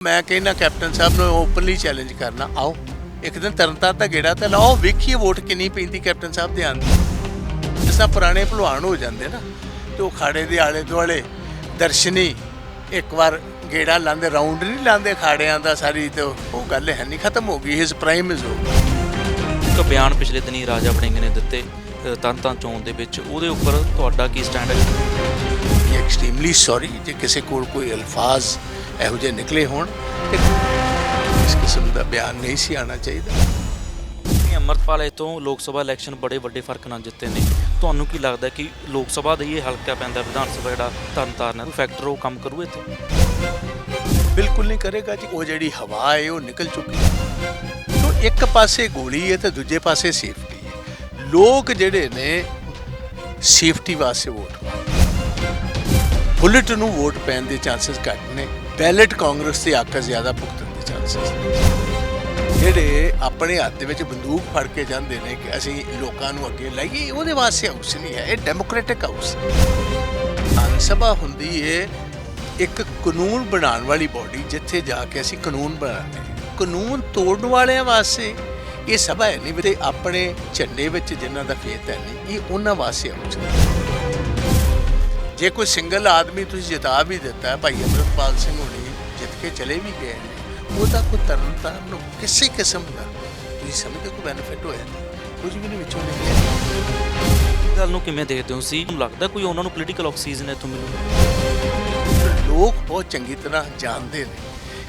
ਮੈਂ ਕਹਿੰਦਾ ਕੈਪਟਨ ਸਾਹਿਬ ਨੂੰ ਓਪਨਲੀ ਚੈਲੰਜ ਕਰਨਾ। ਆਓ ਇੱਕ ਦਿਨ ਤਰਨਤਾਰਨ ਦਾ ਗੇੜਾ ਤੇ ਲਾਓ। ਵੇਖੀਏ ਵੋਟ ਕਿੰਨੀ ਪੈਂਦੀ ਕੈਪਟਨ ਸਾਹਿਬ ਦੇ ਆਂਦੀ ਜਿਸ ਤਰ੍ਹਾਂ ਪੁਰਾਣੇ ਭਲਵਾਨ ਹੋ ਜਾਂਦੇ ਨਾ ਤੇ ਉਹ ਖਾੜੇ ਦੇ ਆਲੇ ਦੁਆਲੇ ਦਰਸ਼ਨੀ ਇੱਕ ਵਾਰ ਗੇੜਾ ਲਾਉਂਦੇ ਰਾਉਂਡ ਨਹੀਂ ਲਾਉਂਦੇ ਖਾੜਿਆਂ ਦਾ ਸਾਰੀ ਤੇ ਉਹ ਗੱਲ ਹੈ ਨਹੀਂ ਖਤਮ ਹੋ ਗਈ ਹਿਸ ਪ੍ਰਾਈਮ ਇਜ਼ ਓਵਰ ਇੱਕ ਬਿਆਨ ਪਿਛਲੇ ਦਿਨੀ ਰਾਜਾ ਵੜਿੰਗ ਨੇ ਦਿੱਤੇ ਅ, ਤਰਨਤਾਰਨ ਚੋਣ ਦੇ ਵਿੱਚ। ਉਹਦੇ ਉੱਪਰ ਤੁਹਾਡਾ ਕੀ ਸਟੈਂਡ ਹੈ? ਐਕਸਟ੍ਰੀਮਲੀ ਸੌਰੀ ਜੇ ਕਿਸੇ ਕੋਲ ਕੋਈ ਅਲਫਾਜ਼ ਇਹੋ ਜਿਹੇ ਨਿਕਲੇ ਹੋਣ ਤੇ ਇਸ ਕਿਸਮ ਦਾ ਬਿਆਨ ਨਹੀਂ ਸੀ ਆਉਣਾ ਚਾਹੀਦਾ। ਅੰਮ੍ਰਿਤਪਾਲ ਤੋਂ ਲੋਕ ਸਭਾ ਇਲੈਕਸ਼ਨ ਬੜੇ ਵੱਡੇ ਫ਼ਰਕ ਨਾਲ ਜਿੱਤੇ ਨੇ। ਤੁਹਾਨੂੰ ਕੀ ਲੱਗਦਾ ਕਿ ਲੋਕ ਸਭਾ ਦਾ ਇਹ ਹਲਕਾ ਪੈਂਦਾ ਵਿਧਾਨ ਸਭਾ ਜਿਹੜਾ ਤਰਨਤਾਰਨ ਹੈ ਫੈਕਟਰ ਉਹ ਕੰਮ ਕਰੂ ਇੱਥੇ? ਬਿਲਕੁਲ ਨਹੀਂ ਕਰੇਗਾ ਜੀ ਉਹ ਜਿਹੜੀ ਹਵਾ ਹੈ ਉਹ ਨਿਕਲ ਚੁੱਕੀ ਹੈ। ਸੋ ਇੱਕ ਪਾਸੇ ਗੋਲੀ ਹੈ ਤੇ ਦੂਜੇ ਪਾਸੇ ਸੇਫਟੀ ਹੈ। ਲੋਕ ਜਿਹੜੇ ਨੇ ਸੇਫਟੀ ਵਾਸਤੇ ਵੋਟ ਬੁਲਟ ਨੂੰ। ਵੋਟ ਪੈਣ ਦੇ ਚਾਂਸਸ ਘੱਟ ਨੇ। ਬੈਲਟ ਕਾਂਗਰਸ ਦੇ ਆਕਾ ਜ਼ਿਆਦਾ ਭੁਗਤਣ ਦੇ ਚਾਂਸਸ ਜਿਹੜੇ ਆਪਣੇ ਹੱਥ ਦੇ ਵਿੱਚ ਬੰਦੂਕ ਫੜ ਕੇ ਜਾਂਦੇ ਨੇ ਕਿ ਅਸੀਂ ਲੋਕਾਂ ਨੂੰ ਅੱਗੇ ਲਾਈਏ, ਉਹਦੇ ਵਾਸਤੇ ਹਾਊਸ ਨਹੀਂ ਹੈ, ਇਹ ਡੈਮੋਕ੍ਰੈਟਿਕ ਹਾਊਸ ਹੈ। ਸਭਾ ਹੁੰਦੀ ਹੈ ਇੱਕ ਕਾਨੂੰਨ ਬਣਾਉਣ ਵਾਲੀ ਬਾਡੀ ਜਿੱਥੇ ਜਾ ਕੇ ਅਸੀਂ ਕਾਨੂੰਨ ਬਣਾਉਂਦੇ ਹਾਂ। ਕਾਨੂੰਨ ਤੋੜਨ ਵਾਲਿਆਂ ਵਾਸਤੇ ਇਹ ਸਭਾ ਹੈ ਨਹੀਂ, ਤੇ ਆਪਣੇ ਝੰਡੇ ਵਿੱਚ ਜਿਨ੍ਹਾਂ ਦਾ ਫੇਤ ਹੈ ਨਹੀਂ, ਇਹ ਉਹਨਾਂ ਵਾਸਤੇ ਹਾਊਸ ਹੈ। ਜੇ ਕੋਈ ਸਿੰਗਲ ਆਦਮੀ ਤੁਸੀਂ ਜਿਤਾ ਵੀ ਦਿੱਤਾ ਭਾਈ ਅਮਰਪਾਲ ਸਿੰਘ ਹੋਣੀ ਜਿੱਤ ਕੇ ਚਲੇ ਵੀ ਗਏ ਨੇ ਉਹਦਾ ਕੋਈ ਤਰਨਤਾਰਨ ਨੂੰ ਕਿਸੇ ਕਿਸਮ ਦਾ ਤੁਸੀਂ ਸਮਝਦੇ ਕੋਈ ਬੈਨੀਫਿਟ ਹੋਇਆ ਨਹੀਂ ਕੁਝ ਵੀ ਨਹੀਂ ਵਿੱਚੋਂ ਨਿਕਲਿਆ। ਗੱਲ ਨੂੰ ਕਿਵੇਂ ਦੇਖਦੇ ਹੋ ਸੀ ਲੱਗਦਾ ਕੋਈ ਉਹਨਾਂ ਨੂੰ ਪੋਲੀਟੀਕਲ ਆਕਸੀਜਨ ਇੱਥੋਂ ਮਿਲੂ? ਲੋਕ ਬਹੁਤ ਚੰਗੀ ਤਰ੍ਹਾਂ ਜਾਣਦੇ ਨੇ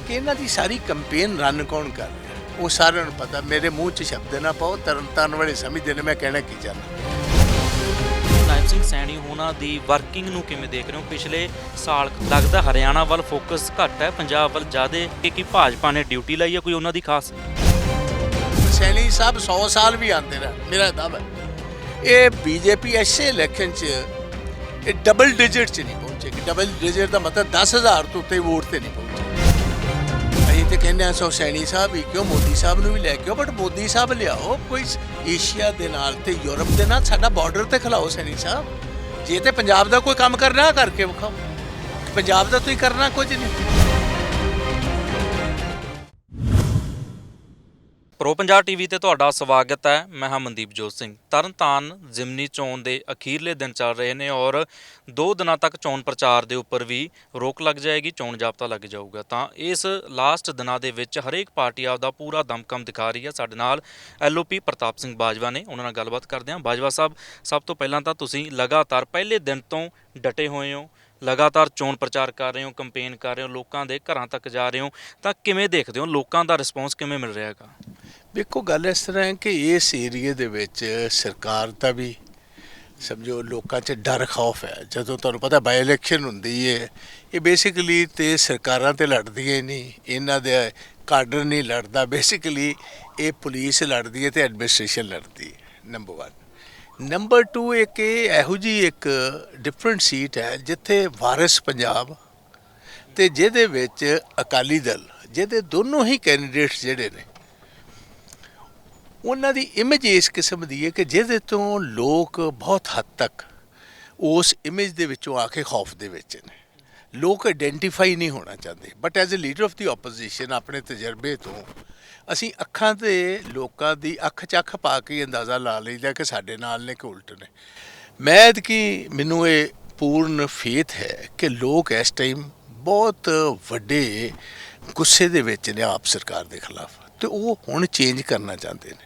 ਕਿ ਇਹਨਾਂ ਦੀ ਸਾਰੀ ਕੰਪੇਨ ਰਨ ਕੌਣ ਕਰ ਰਿਹਾ। ਉਹ ਸਾਰਿਆਂ ਨੂੰ ਪਤਾ ਮੇਰੇ ਮੂੰਹ 'ਚ ਸ਼ਬਦ ਨਾ ਪਾਓ ਤਰਨਤਾਰਨ ਵਾਲੇ ਸਮਝਦੇ ਨੇ ਮੈਂ ਕਹਿਣਾ ਕੀ ਚਾਹੁੰਦਾ। ਨਾਇਬ ਸਿੰਘ ਸੈਣੀ ਹੋਣਾ ਦੀ ਵਰਕਿੰਗ ਨੂੰ ਕਿਵੇਂ ਦੇਖ ਰਹੇ ਹੋ? ਪਿਛਲੇ ਸਾਲ ਲੱਗਦਾ ਹਰਿਆਣਾ ਵੱਲ ਫੋਕਸ ਘੱਟ ਹੈ, ਪੰਜਾਬ ਵੱਲ ਜ਼ਿਆਦਾ ਕਿ ਕੀ ਭਾਜਪਾ ਨੇ ਡਿਊਟੀ ਲਈ ਹੈ, ਕੋਈ ਉਹਨਾਂ ਦੀ ਖਾਸ? ਸੈਣੀ ਸਾਹਿਬ 100 ਸਾਲ ਵੀ ਆਉਂਦੇ ਰਹੇ ਮੇਰਾ ਦਾਅਵਾ ਹੈ। ਇਹ ਬੀਜੇਪੀ ਐਸੇ ਇਲੈਕਸ਼ਨ 'ਚ ਇਹ ਡਬਲ ਡਿਜਿਟ 'ਚ ਨਹੀਂ ਪਹੁੰਚੇਗੀ ਡਬਲ ਡਿਜਿਟ ਦਾ ਮਤਲਬ 10000 ਤੋਂ ਉੱਤੇ ਵੋਟ ਤੇ ਨਹੀਂ ਪਹੁੰਚੇਗੀ ਤੇ ਕਹਿੰਦੇ ਆ, ਸੋ ਸੈਣੀ ਸਾਹਿਬ ਵੀ ਕਿਉਂ ਮੋਦੀ ਸਾਹਿਬ ਨੂੰ ਵੀ ਲੈ ਕੇ ਆਓ? ਬਟ ਮੋਦੀ ਸਾਹਿਬ ਲਿਆਓ, ਕੋਈ ਏਸ਼ੀਆ ਦੇ ਨਾਲ ਤੇ ਯੂਰਪ ਦੇ ਨਾਲ ਸਾਡਾ ਬਾਰਡਰ ਤੇ ਖਲਾਓ ਸੈਣੀ ਸਾਹਿਬ। ਜੇ ਤੇ ਪੰਜਾਬ ਦਾ ਕੋਈ ਕੰਮ ਕਰਨਾ ਕਰਕੇ ਵਿਖਾਓ। ਪੰਜਾਬ ਦਾ ਤੁਸੀਂ ਕਰਨਾ ਕੁਝ ਨਹੀਂ। ਪ੍ਰੋ ਪੰਜਾਬ ਟੀਵੀ ਤੇ ਤੁਹਾਡਾ ਸਵਾਗਤ ਹੈ। ਮੈਂ ਹਾਂ ਮਨਦੀਪ ਜੋਤ ਸਿੰਘ। ਤਰਨਤਾਰਨ ਜ਼ਿਮਨੀ ਚੋਣ ਦੇ ਅਖੀਰਲੇ ਦਿਨ ਚੱਲ ਰਹੇ ਨੇ ਔਰ ਦੋ ਦਿਨਾਂ ਤੱਕ ਚੋਣ ਪ੍ਰਚਾਰ ਦੇ ਉੱਪਰ ਵੀ ਰੋਕ ਲੱਗ ਜਾਏਗੀ, ਚੋਣ ਜਾਬਤਾ ਲੱਗ ਜਾਊਗਾ। ਤਾਂ ਇਸ ਲਾਸਟ ਦਿਨਾਂ ਦੇ ਵਿੱਚ ਹਰੇਕ ਪਾਰਟੀ ਆਪਦਾ ਪੂਰਾ ਦਮਕਮ ਦਿਖਾ ਰਹੀ ਹੈ। ਸਾਡੇ ਨਾਲ ਐਲਓਪੀ ਪ੍ਰਤਾਪ ਸਿੰਘ ਬਾਜਵਾ ਨੇ। ਉਹਨਾਂ ਨਾਲ ਗੱਲਬਾਤ ਕਰਦੇ ਹਾਂ। ਬਾਜਵਾ ਸਾਹਿਬ, ਸਭ ਤੋਂ ਪਹਿਲਾਂ ਤਾਂ ਤੁਸੀਂ ਲਗਾਤਾਰ ਪਹਿਲੇ ਦਿਨ ਤੋਂ ਡਟੇ ਹੋਏ ਹੋ। ਲਗਾਤਾਰ ਚੋਣ ਪ੍ਰਚਾਰ ਕਰ ਰਹੇ ਹੋ ਕੰਪੇਨ ਕਰ ਰਹੇ ਹੋ, ਲੋਕਾਂ ਦੇ ਘਰਾਂ ਤੱਕ ਜਾ ਰਹੇ ਹੋ, ਤਾਂ ਕਿਵੇਂ ਦੇਖਦੇ ਹੋ? ਲੋਕਾਂ ਦਾ ਰਿਸਪੌਂਸ ਕਿਵੇਂ ਮਿਲ ਰਿਹਾ ਹੈਗਾ? ਵੇਖੋ ਗੱਲ ਇਸ ਤਰ੍ਹਾਂ ਹੈ ਕਿ ਇਸ ਏਰੀਏ ਦੇ ਵਿੱਚ ਸਰਕਾਰ ਦਾ ਵੀ ਸਮਝੋ ਲੋਕਾਂ 'ਚ ਡਰ, ਖੌਫ ਹੈ। ਜਦੋਂ ਤੁਹਾਨੂੰ ਪਤਾ ਬਾਈ ਇਲੈਕਸ਼ਨ ਹੁੰਦੀ ਹੈ ਇਹ ਬੇਸਿਕਲੀ ਤੇ ਸਰਕਾਰਾਂ ਤੇ ਲੜਦੀਆਂ ਹੀ ਨਹੀਂ, ਇਹਨਾਂ ਦੇ ਕਾਡਰ ਨਹੀਂ ਲੜਦਾ। ਬੇਸਿਕਲੀ ਇਹ ਪੁਲਿਸ ਲੜਦੀ ਹੈ ਤੇ ਐਡਮਿਨਿਸਟ੍ਰੇਸ਼ਨ ਲੜਦੀ ਹੈ ਨੰਬਰ 1 ਨੰਬਰ 2 ਇੱਕ ਇਹ ਇਹੋ ਜੀ ਇੱਕ ਡਿਫਰੈਂਟ ਸੀਟ ਹੈ ਜਿੱਥੇ ਵਾਰਿਸ ਪੰਜਾਬ ਤੇ ਜਿਹਦੇ ਵਿੱਚ ਅਕਾਲੀ ਦਲ, ਜਿਹਦੇ ਦੋਨੋਂ ਹੀ ਕੈਂਡੀਡੇਟਸ ਜਿਹੜੇ ਨੇ, ਉਹਨਾਂ ਦੀ ਇਮੇਜ ਇਸ ਕਿਸਮ ਦੀ ਹੈ ਕਿ ਜਿਹਦੇ ਤੋਂ ਲੋਕ ਬਹੁਤ ਹੱਦ ਤੱਕ ਉਸ ਇਮੇਜ ਦੇ ਵਿੱਚੋਂ ਆ ਕੇ ਖੌਫ ਦੇ ਵਿੱਚ ਨੇ। ਲੋਕ ਆਇਡੈਂਟੀਫਾਈ ਨਹੀਂ ਹੋਣਾ ਚਾਹੁੰਦੇ। But as a leader of the opposition ਆਪਣੇ ਤਜਰਬੇ ਤੋਂ, ਅਸੀਂ ਅੱਖਾਂ ਤੇ ਲੋਕਾਂ ਦੀ ਅੱਖ ਚੱਖ ਪਾ ਕੇ ਅੰਦਾਜ਼ਾ ਲਾ ਲਈਦਾ ਕਿ ਸਾਡੇ ਨਾਲ ਨੇ ਕਿ ਉਲਟ ਨੇ। ਮੈਂ ਕਿ ਮੈਨੂੰ ਇਹ ਪੂਰਨ ਫੇਥ ਹੈ ਕਿ ਲੋਕ ਇਸ ਟਾਈਮ ਬਹੁਤ ਵੱਡੇ ਗੁੱਸੇ ਦੇ ਵਿੱਚ ਨੇ ਆਪ ਸਰਕਾਰ ਦੇ ਖਿਲਾਫ। ਤੇ ਉਹ ਹੁਣ ਚੇਂਜ ਕਰਨਾ ਚਾਹੁੰਦੇ ਨੇ।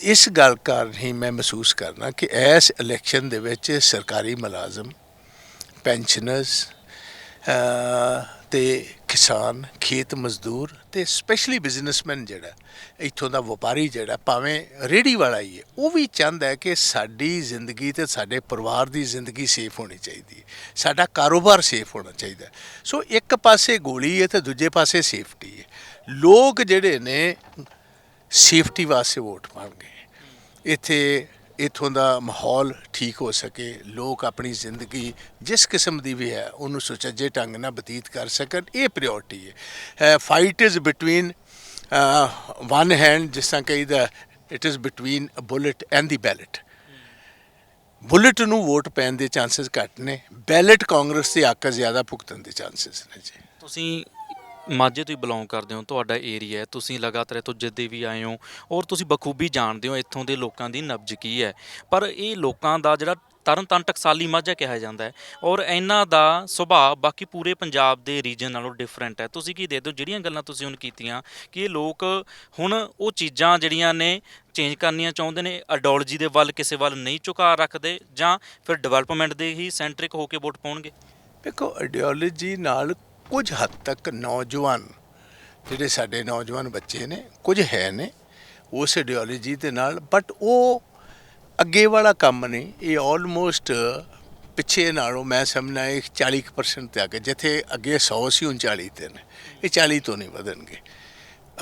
ਇਸ ਗੱਲ ਕਾਰਨ ਹੀ ਮੈਂ ਮਹਿਸੂਸ ਕਰਨਾ ਕਿ ਇਸ ਇਲੈਕਸ਼ਨ ਦੇ ਵਿੱਚ ਸਰਕਾਰੀ ਮੁਲਾਜ਼ਮ ਪੈਨਸ਼ਨਰਸ ਤੇ ਕਿਸਾਨ, ਖੇਤ ਮਜ਼ਦੂਰ ਤੇ ਸਪੈਸ਼ਲੀ ਬਿਜ਼ਨਸਮੈਨ ਜਿਹੜਾ, ਇੱਥੋਂ ਦਾ ਵਪਾਰੀ ਜਿਹੜਾ, ਭਾਵੇਂ ਰੇੜੀ ਵਾਲਾ ਹੀ ਹੈ, ਉਹ ਵੀ ਚਾਹੁੰਦਾ ਹੈ ਕਿ ਸਾਡੀ ਜ਼ਿੰਦਗੀ ਤੇ ਸਾਡੇ ਪਰਿਵਾਰ ਦੀ ਜ਼ਿੰਦਗੀ ਸੇਫ ਹੋਣੀ ਚਾਹੀਦੀ ਹੈ। ਸਾਡਾ ਕਾਰੋਬਾਰ ਸੇਫ ਹੋਣਾ ਚਾਹੀਦਾ ਸੋ ਇੱਕ ਪਾਸੇ ਗੋਲੀ ਹੈ ਤੇ ਦੂਜੇ ਪਾਸੇ ਸੇਫਟੀ ਹੈ। ਲੋਕ ਜਿਹੜੇ ਨੇ ਸੇਫਟੀ ਵਾਸਤੇ ਵੋਟ ਪਾਉਣਗੇ। ਇੱਥੇ ਇਥੋਂ ਦਾ ਮਾਹੌਲ ਠੀਕ ਹੋ ਸਕੇ, ਲੋਕ ਆਪਣੀ ਜ਼ਿੰਦਗੀ ਜਿਸ ਕਿਸਮ ਦੀ ਵੀ ਹੈ, ਉਹਨੂੰ ਸੁਚੱਜੇ ਢੰਗ ਨਾਲ ਬਤੀਤ ਕਰ ਸਕਣ, ਇਹ ਪ੍ਰਾਇੋਰਟੀ ਹੈ। Fight is between one hand ਜਿਸ ਤਰ੍ਹਾਂ ਕਹੀਦਾ it is between a bullet and the ballot bullet ਨੂੰ ਵੋਟ ਪੈਣ ਦੇ ਚਾਂਸਸ ਘੱਟ ਨੇ, ਬੈਲਟ ਕਾਂਗਰਸ ਤੇ ਆਕਾ ਜ਼ਿਆਦਾ ਭੁਗਤਣ ਦੇ ਚਾਂਸਸ ਨੇ ਜੀ। ਤੁਸੀਂ ਮਾਝੇ ਤੋਂ ਹੀ ਬਿਲੋਂਗ ਕਰਦੇ ਹੋ, ਤੁਹਾਡਾ ਏਰੀਆ ਹੈ, ਤੁਸੀਂ ਲਗਾਤਾਰ ਇੱਥੋਂ ਜਿੱਦੇ ਵੀ ਆਏ ਹੋ, ਔਰ ਤੁਸੀਂ ਬਖੂਬੀ ਜਾਣਦੇ ਹੋ ਇੱਥੋਂ ਦੇ ਲੋਕਾਂ ਦੀ ਨਬਜ ਕੀ ਹੈ। ਪਰ ਇਹ ਲੋਕਾਂ ਦਾ ਜਿਹੜਾ ਤਰਨਤਾਰਨ ਟਕਸਾਲੀ ਮਾਝਾ ਕਿਹਾ ਜਾਂਦਾ ਹੈ, ਔਰ ਇਹਨਾਂ ਦਾ ਸੁਭਾਅ ਬਾਕੀ ਪੂਰੇ ਪੰਜਾਬ ਦੇ ਰੀਜਨ ਨਾਲੋਂ ਡਿਫਰੈਂਟ ਹੈ। ਤੁਸੀਂ ਕੀ ਦੇਖਦੇ ਹੋ, ਜਿਹੜੀਆਂ ਗੱਲਾਂ ਤੁਸੀਂ ਹੁਣ ਕੀਤੀਆਂ, ਕਿ ਇਹ ਲੋਕ ਹੁਣ ਉਹ ਚੀਜ਼ਾਂ ਜਿਹੜੀਆਂ ਨੇ ਚੇਂਜ ਕਰਨੀਆਂ ਚਾਹੁੰਦੇ ਨੇ ਆਈਡੀਓਲੋਜੀ ਦੇ ਵੱਲ ਕਿਸੇ ਵੱਲ ਨਹੀਂ ਝੁਕਾ ਰੱਖਦੇ, ਜਾਂ ਫਿਰ ਡਿਵੈਲਪਮੈਂਟ ਦੇ ਹੀ ਸੈਂਟਰਿਕ ਹੋ ਕੇ ਵੋਟ ਪਾਉਣਗੇ? ਦੇਖੋ ਆਈਡੀਓਲੋਜੀ ਨਾਲ ਕੁਝ ਹੱਦ ਤੱਕ ਨੌਜਵਾਨ, ਜਿਹੜੇ ਸਾਡੇ ਨੌਜਵਾਨ ਬੱਚੇ ਨੇ, ਕੁਝ ਹੈ ਨੇ, ਉਸ ਆਈਡੀਓਲੋਜੀ ਦੇ ਨਾਲ ਬਟ ਉਹ ਅੱਗੇ ਵਾਲਾ ਕੰਮ ਨਹੀਂ, ਇਹ ਆਲਮੋਸਟ ਪਿੱਛੇ ਨਾਲੋਂ ਮੈਂ ਸਮਝਣਾ ਇਹ 40% ਤੇ ਆ ਗਏ ਜਿੱਥੇ ਅੱਗੇ 100 ਸੀ ਹੁਣ 40 ਤੇ ਨੇ, ਇਹ 40 ਤੋਂ ਨਹੀਂ ਵਧਣਗੇ।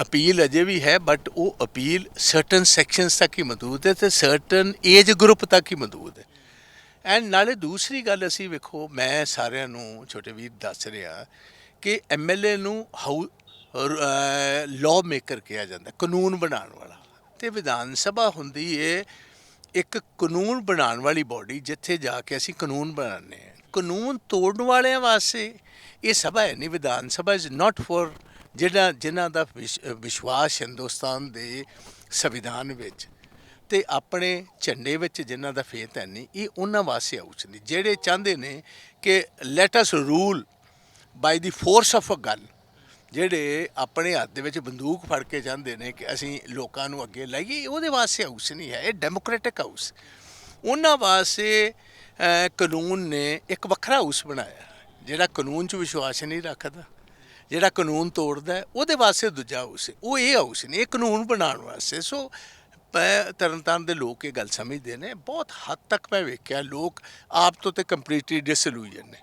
ਅਪੀਲ ਅਜੇ ਵੀ ਹੈ ਬਟ ਉਹ ਅਪੀਲ ਸਰਟਨ ਸੈਕਸ਼ਨਸ ਤੱਕ ਹੀ ਮਹਦੂਦ ਹੈ ਤੇ ਸਰਟਨ ਏਜ ਗਰੁੱਪ ਤੱਕ ਹੀ ਮਹਦੂਦ ਹੈ। ਐਂਡ ਨਾਲੇ ਦੂਸਰੀ ਗੱਲ ਅਸੀਂ ਵੇਖੋ, ਮੈਂ ਸਾਰਿਆਂ ਨੂੰ ਛੋਟੇ ਵੀਰ ਦੱਸ ਰਿਹਾ ਕਿ ਐਮਐਲਏ ਨੂੰ ਹਾਊ ਲਾਅ ਮੇਕਰ ਕਿਹਾ ਜਾਂਦਾ, ਕਾਨੂੰਨ ਬਣਾਉਣ ਵਾਲਾ। ਤੇ ਵਿਧਾਨ ਸਭਾ ਹੁੰਦੀ ਏ, ਇੱਕ ਕਾਨੂੰਨ ਬਣਾਉਣ ਵਾਲੀ ਬਾਡੀ ਜਿੱਥੇ ਜਾ ਕੇ ਅਸੀਂ ਕਾਨੂੰਨ ਬਣਾਉਂਦੇ ਹਾਂ। ਕਾਨੂੰਨ ਤੋੜਨ ਵਾਲਿਆਂ ਵਾਸਤੇ ਇਹ ਸਭਾ ਹੈ ਨਹੀਂ, Vidhan Sabha is not for ਜਿਹੜਾ ਜਿਨ੍ਹਾਂ ਦਾ ਵਿਸ਼- ਵਿਸ਼ਵਾਸ ਹਿੰਦੁਸਤਾਨ ਦੇ ਸੰਵਿਧਾਨ ਵਿੱਚ। ਤੇ ਆਪਣੇ ਝੰਡੇ ਵਿੱਚ ਜਿਨ੍ਹਾਂ ਦਾ ਫੇਥ ਹੈ ਨਹੀਂ, ਇਹ ਉਹਨਾਂ ਵਾਸਤੇ ਹਾਊਸ ਨਹੀਂ ਜਿਹੜੇ ਚਾਹੁੰਦੇ ਨੇ ਕਿ let us rule by the force of a gun ਜਿਹੜੇ ਆਪਣੇ ਹੱਥ ਦੇ ਵਿੱਚ ਬੰਦੂਕ ਫੜ ਕੇ ਚਾਹੁੰਦੇ ਨੇ ਕਿ ਅਸੀਂ ਲੋਕਾਂ ਨੂੰ ਅੱਗੇ ਲਾਈਏ ਉਹਦੇ ਵਾਸਤੇ ਹਾਊਸ ਨਹੀਂ ਹੈ, ਇਹ ਡੈਮੋਕ੍ਰੈਟਿਕ ਹਾਊਸ ਉਹਨਾਂ ਵਾਸਤੇ ਕਾਨੂੰਨ ਨੇ ਇੱਕ ਵੱਖਰਾ ਹਾਊਸ ਬਣਾਇਆ, ਜਿਹੜਾ ਕਾਨੂੰਨ 'ਚ ਵਿਸ਼ਵਾਸ ਨਹੀਂ ਰੱਖਦਾ, ਜਿਹੜਾ ਕਾਨੂੰਨ ਤੋੜਦਾ ਉਹਦੇ ਵਾਸਤੇ ਦੂਜਾ ਹਾਊਸ ਉਹ ਇਹ ਹਾਊਸ ਨਹੀਂ, ਇਹ ਕਾਨੂੰਨ ਬਣਾਉਣ ਵਾਸਤੇ। ਸੋ ਪ- ਤਰਨਤਾਰਨ ਦੇ ਲੋਕ ਇਹ ਗੱਲ ਸਮਝਦੇ ਨੇ, ਬਹੁਤ ਹੱਦ ਤੱਕ ਮੈਂ ਵੇਖਿਆ, ਲੋਕ ਆਪ ਤੋਂ ਤੇ ਕੰਪਲੀਟਲੀ ਡਿਸਲੂਜਨ ਨੇ।